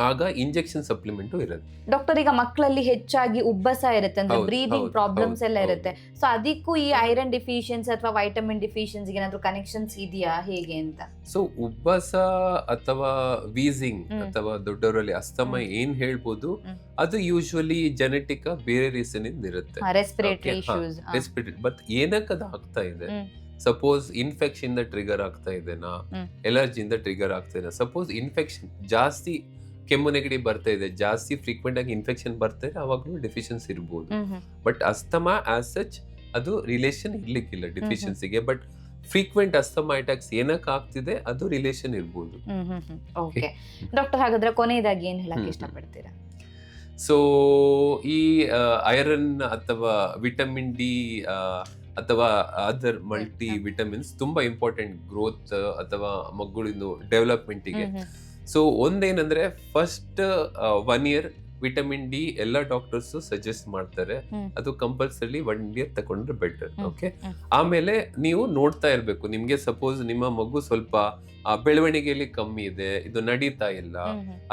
ಆಗ ಇಂಜೆಕ್ಷನ್ ಸಪ್ಲಿಮೆಂಟ್ ಇರುತ್ತೆ ಡಾಕ್ಟರ್ ಈಗ ಮಕ್ಕಳಲ್ಲಿ ಹೆಚ್ಚಾಗಿ ಉಬ್ಬಸ ಇರುತ್ತೆ ಅಂದ್ರೆ ಹೌದು, ಬ್ರೀದಿಂಗ್ ಹೌದು, ಪ್ರಾಬ್ಲಮ್ಸ್ ಹೌದು, ಎಲ್ಲ ಹೌದು. ಇರುತ್ತೆ ಸೊ ಅದಕ್ಕೂ ಈ ಐರನ್ ಡಿಫಿಷಿಯನ್ಸಿ ಅಥವಾ ವೈಟಮಿನ್ ಡಿಫಿಷಿಯನ್ಸಿ ಏನಾದ್ರೂ ಕನೆಕ್ಷನ್ಸ್ ಇದೆಯಾ ಹೇಗೆ ಅಂತ ಸೊ ಉಬ್ಬಸ ಅಥವಾ ವೀಸಿಂಗ್ ಹ್ಮ್. ಅಥವಾ ದೊಡ್ಡವರಲ್ಲಿ ಅಸ್ತಮ ಹ್ಮ್. ಏನ್ ಹೇಳ್ಬೋದು ಹ್ಮ್. ಅದು ಯೂಶುವಲಿ ಜೆನೆಟಿಕ್ ಬೇರೆ ರೀಸನ್ ಇಂದ ಇರುತ್ತೆ ರೆಸ್ಪಿರೇಟರಿ Okay, ಹಾ. ಇಶ್ಯೂಸ್ ರೆಸ್ಪಿರೇಟರಿ ಬಟ್ ಏನಕ್ಕೆ ಅದು ಆಗ್ತಾ ಇದೆ ಹ್ಮ್. ಸಪೋಸ್ ಇನ್ಫೆಕ್ಷನ್ ಇಂದ ಟ್ರಿಗರ್ ಆಗ್ತಾ ಇದೆನಾ ಹ್ಮ್. ಎಲರ್ಜಿಯಿಂದ ಟ್ರಿಗರ್ ಆಗ್ತಾ ಇದೆ ಸಪೋಸ್ ಇನ್ಫೆಕ್ಷನ್ ಜಾಸ್ತಿ ಕೆಮ್ಮು ನೆಗಡಿ ಬರ್ತಾ ಇದೆ. ಜಾಸ್ತಿ ಫ್ರೀಕ್ವೆಂಟ್ ಆಗಿ ಇನ್ಫೆಕ್ಷನ್ ಬರ್ತಾ ಇದೆ. ಅವಾಗಲೂ ಡೆಫಿಷಿಯನ್ಸಿ ಇರ್ಬೋದು. ಬಟ್ ಅಸ್ತಮಾ ಆಸ್ ಸಚ್ ಅದು ರಿಲೇಷನ್ ಇರ್ಲಿಕ್ಕಿಲ್ಲ ಡೆಫಿಷಿಯನ್ಸಿಗೆ ಬಟ್ ಫ್ರೀಕ್ವೆಂಟ್ ಅಸ್ತಮಾ ಅಟ್ಯಾಕ್ಸ್ ಏನಕ್ಕೆ ಆಗ್ತಿದೆ? ಅದು ರಿಲೇಷನ್ ಇರ್ಬೋದು. ಓಕೆ ಡಾಕ್ಟರ್ ಹಾಗಾದ್ರೆ ಕೊನೆಯದಾಗಿ ಏನು ಹೇಳಕ್ಕೆ. ಇಷ್ಟಪಡ್ತೀರಾ? ಸೊ ಈ ಐರನ್ ಅಥವಾ ವಿಟಮಿನ್ ಡಿ ಅಥವಾ ಅದರ್ ಮಲ್ಟಿ ವಿಟಮಿನ್ಸ್ ತುಂಬಾ ಇಂಪಾರ್ಟೆಂಟ್ ಗ್ರೋತ್ ಅಥವಾ ಮಗುಳಿನ ಡೆವಲಪ್ಮೆಂಟಿಗೆ. So ಒಂದೇನಂದ್ರೆ first one year vitamin D ಎಲ್ಲ ಡಾಕ್ಟರ್ಸ್ ಸಜೆಸ್ಟ್ ಮಾಡ್ತಾರೆ. ಅದು ಕಂಪಲ್ಸರಿ ಒನ್ ಇಯರ್ ತಗೊಂಡ್ರೆ ಬೆಟರ್ ಓಕೆ ಆಮೇಲೆ ನೀವು ನೋಡ್ತಾ ಇರ್ಬೇಕು ನಿಮ್ಗೆ ಸಪೋಸ್ ನಿಮ್ಮ ಮಗು ಸ್ವಲ್ಪ ಬೆಳವಣಿಗೆಯಲ್ಲಿ ಕಮ್ಮಿ ಇದೆ ಇದು ನಡೀತಾ ಇಲ್ಲ.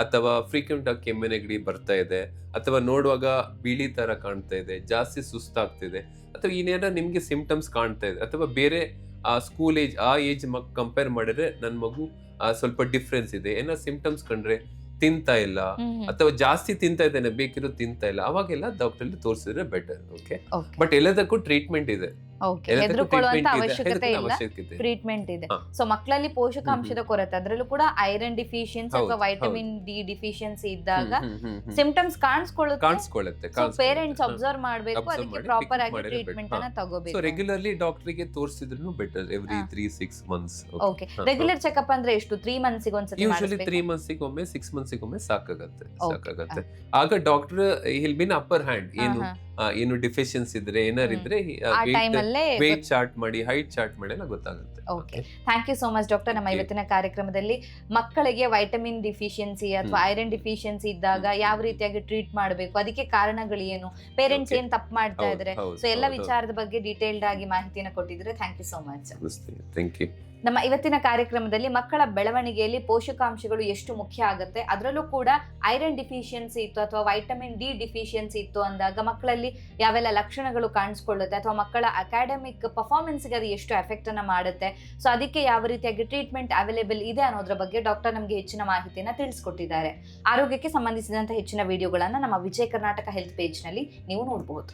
ಅಥವಾ ಫ್ರೀಕ್ವೆಂಟ್ ಆಗಿ ಕೆಮ್ಮೆ ನೆಗಡಿ ಬರ್ತಾ ಇದೆ ಅಥವಾ ನೋಡುವಾಗ ಬಿಳಿ ತರ ಕಾಣ್ತಾ ಇದೆ ಜಾಸ್ತಿ ಸುಸ್ತಾಗ್ತಿದೆ ಅಥವಾ ಇನ್ನೇನೋ ನಿಮ್ಗೆ ಸಿಂಪ್ಟಮ್ಸ್ ಕಾಣ್ತಾ ಇದೆ ಅಥವಾ ಬೇರೆ ಆ ಸ್ಕೂಲ್ ಏಜ್ ಆ ಏಜ್ ಮಗ್ ಕಂಪೇರ್ ಮಾಡಿದ್ರೆ ನನ್ನ ಮಗು ಸ್ವಲ್ಪ ಡಿಫ್ರೆನ್ಸ್ ಇದೆ. ಏನೋ ಸಿಂಪ್ಟಮ್ಸ್ ಕಂಡ್ರೆ ತಿಂತಾ ಇಲ್ಲ. ಅಥವಾ ಜಾಸ್ತಿ ತಿಂತಾ ಇದ್ದೇನೆ ಬೇಕಿರೋ ತಿಂತಾ ಇಲ್ಲ. ಅವಾಗೆಲ್ಲ ಡಾಕ್ಟರ್ ತೋರಿಸಿದ್ರೆ ಬೆಟರ್ ಓಕೆ ಬಟ್ ಎಲ್ಲದಕ್ಕೂ ಟ್ರೀಟ್ಮೆಂಟ್ ಇದೆ. ಹೆದರ್ಕೊಳ್ಳುವಂತ ಅವಶ್ಯಕತೆ ಇಲ್ಲ. ಟ್ರೀಟ್ಮೆಂಟ್ ಇದೆ. ಸೊ ಮಕ್ಕಳಲ್ಲಿ ಪೋಷಕಾಂಶದ ಕೊರತೆ ಅದರಲ್ಲೂ ಕೂಡ ಐರನ್ ಡಿಫಿಷಿಯನ್ಸಿ ಅಥವಾ ವೈಟಮಿನ್ ಡಿ ಡಿಫಿಷಿಯನ್ಸಿ ಇದ್ದಾಗ. ಸಿಂಪ್ಟಮ್ಸ್ ಕಾಣಿಸ್ಕೊಳ್ಳುತ್ತೆ. ಪೇರೆಂಟ್ಸ್. ಅಬ್ಸರ್ವ್ ಮಾಡಬೇಕು ಅದಕ್ಕೆ ಪ್ರಾಪರ್ ಆಗಿ ಟ್ರೀಟ್ಮೆಂಟ್. ಅನ್ನ ಸೊ ತಗೋಬೇಕು. ರೆಗ್ಯುಲರ್ಲಿ ಡಾಕ್ಟರ್ಗೆ ತೋರಿಸಿದ್ರು better every. Three six months okay regular checkup ಅಂದ್ರೆ ಎಷ್ಟು? ತ್ರೀ ಮಂತ್ಸ್ ಒಂದ್ಸತಿ ಯೂಶಲಿ ತ್ರೀ ಮಂತ್ಸ್ ಮಂತ್ಸಿಗೆ ಒಮ್ಮೆ ಸಿಕ್ಸ್ ಮಂತ್ಸಿಗೆ ಒಮ್ಮೆ ಸಾಕಾಗತ್ತೆ. ಸಾಕಾಗತ್ತೆ. ಆಗ doctor hill bin upper hand ಏನು? ಏನು ಡಿಫಿಷಿಯನ್ಸಿ ಇದ್ರೆ ಏನಾರು ಇದ್ರೆ ಆ ಟೈಮ್ ಅಲ್ಲೇ ವೇಟ್ ಚಾರ್ಟ್ ಮಾಡಿ ಹೈಟ್ ಚಾರ್ಟ್ ಮಾಡಿ ಎಲ್ಲ ಗೊತ್ತಾಗುತ್ತೆ. Okay thank you so much doctor ನಮ್ಮ. ಇವತ್ತಿನ ಕಾರ್ಯಕ್ರಮದಲ್ಲಿ ಮಕ್ಕಳಿಗೆ ವೈಟಮಿನ್ ಡಿಫಿಷಿಯನ್ಸಿ ಅಥವಾ ಐರನ್ ಡಿಫಿಷಿಯನ್ಸಿ ಇದ್ದಾಗ ಯಾವ ರೀತಿಯಾಗಿ ಟ್ರೀಟ್ ಮಾಡಬೇಕು? ಅದಕ್ಕೆ ಕಾರಣಗಳು ಏನು ಪೇರೆಂಟ್ಸ್ ಏನು ತಪ್ಪು ಮಾಡ್ತಾ ಇದ್ರೆ? ಸೊ ಎಲ್ಲ ವಿಚಾರದ ಬಗ್ಗೆ ಡೀಟೇಲ್ಡ್ ಆಗಿ ಮಾಹಿತಿಯನ್ನು ಕೊಟ್ಟಿದ್ರೆ thank you so much thank you ನಮ್ಮ ಇವತ್ತಿನ ಕಾರ್ಯಕ್ರಮದಲ್ಲಿ ಮಕ್ಕಳ ಬೆಳವಣಿಗೆಯಲ್ಲಿ ಪೋಷಕಾಂಶಗಳು ಎಷ್ಟು ಮುಖ್ಯ ಆಗುತ್ತೆ, ಅದರಲ್ಲೂ ಕೂಡ ಐರನ್ ಡಿಫಿಷಿಯನ್ಸಿ ಇತ್ತು ಅಥವಾ ವೈಟಮಿನ್ ಡಿ ಡಿಫಿಷಿಯನ್ಸಿ ಇತ್ತು ಅಂದಾಗ ಮಕ್ಕಳಲ್ಲಿ ಯಾವೆಲ್ಲ ಲಕ್ಷಣಗಳು ಕಾಣಿಸ್ಕೊಳ್ಳುತ್ತೆ ಅಥವಾ ಮಕ್ಕಳ ಅಕಾಡೆಮಿಕ್ ಪರ್ಫಾರ್ಮೆನ್ಸ್ಗೆ ಅದು ಎಷ್ಟು ಎಫೆಕ್ಟ್ ಅನ್ನ ಮಾಡುತ್ತೆ ಸೊ ಅದಕ್ಕೆ ಯಾವ ರೀತಿಯಾಗಿ ಟ್ರೀಟ್ಮೆಂಟ್ ಅವೈಲೇಬಲ್ ಇದೆ ಅನ್ನೋದ್ರ ಬಗ್ಗೆ ಡಾಕ್ಟರ್ ನಮಗೆ ಹೆಚ್ಚಿನ ಮಾಹಿತಿಯನ್ನು ತಿಳಿಸ್ಕೊಟ್ಟಿದ್ದಾರೆ. ಆರೋಗ್ಯಕ್ಕೆ ಸಂಬಂಧಿಸಿದಂತ ಹೆಚ್ಚಿನ ವಿಡಿಯೋಗಳನ್ನು ನಮ್ಮ ವಿಜಯ ಕರ್ನಾಟಕ ಹೆಲ್ತ್ ಪೇಜ್ನಲ್ಲಿ ನೀವು ನೋಡಬಹುದು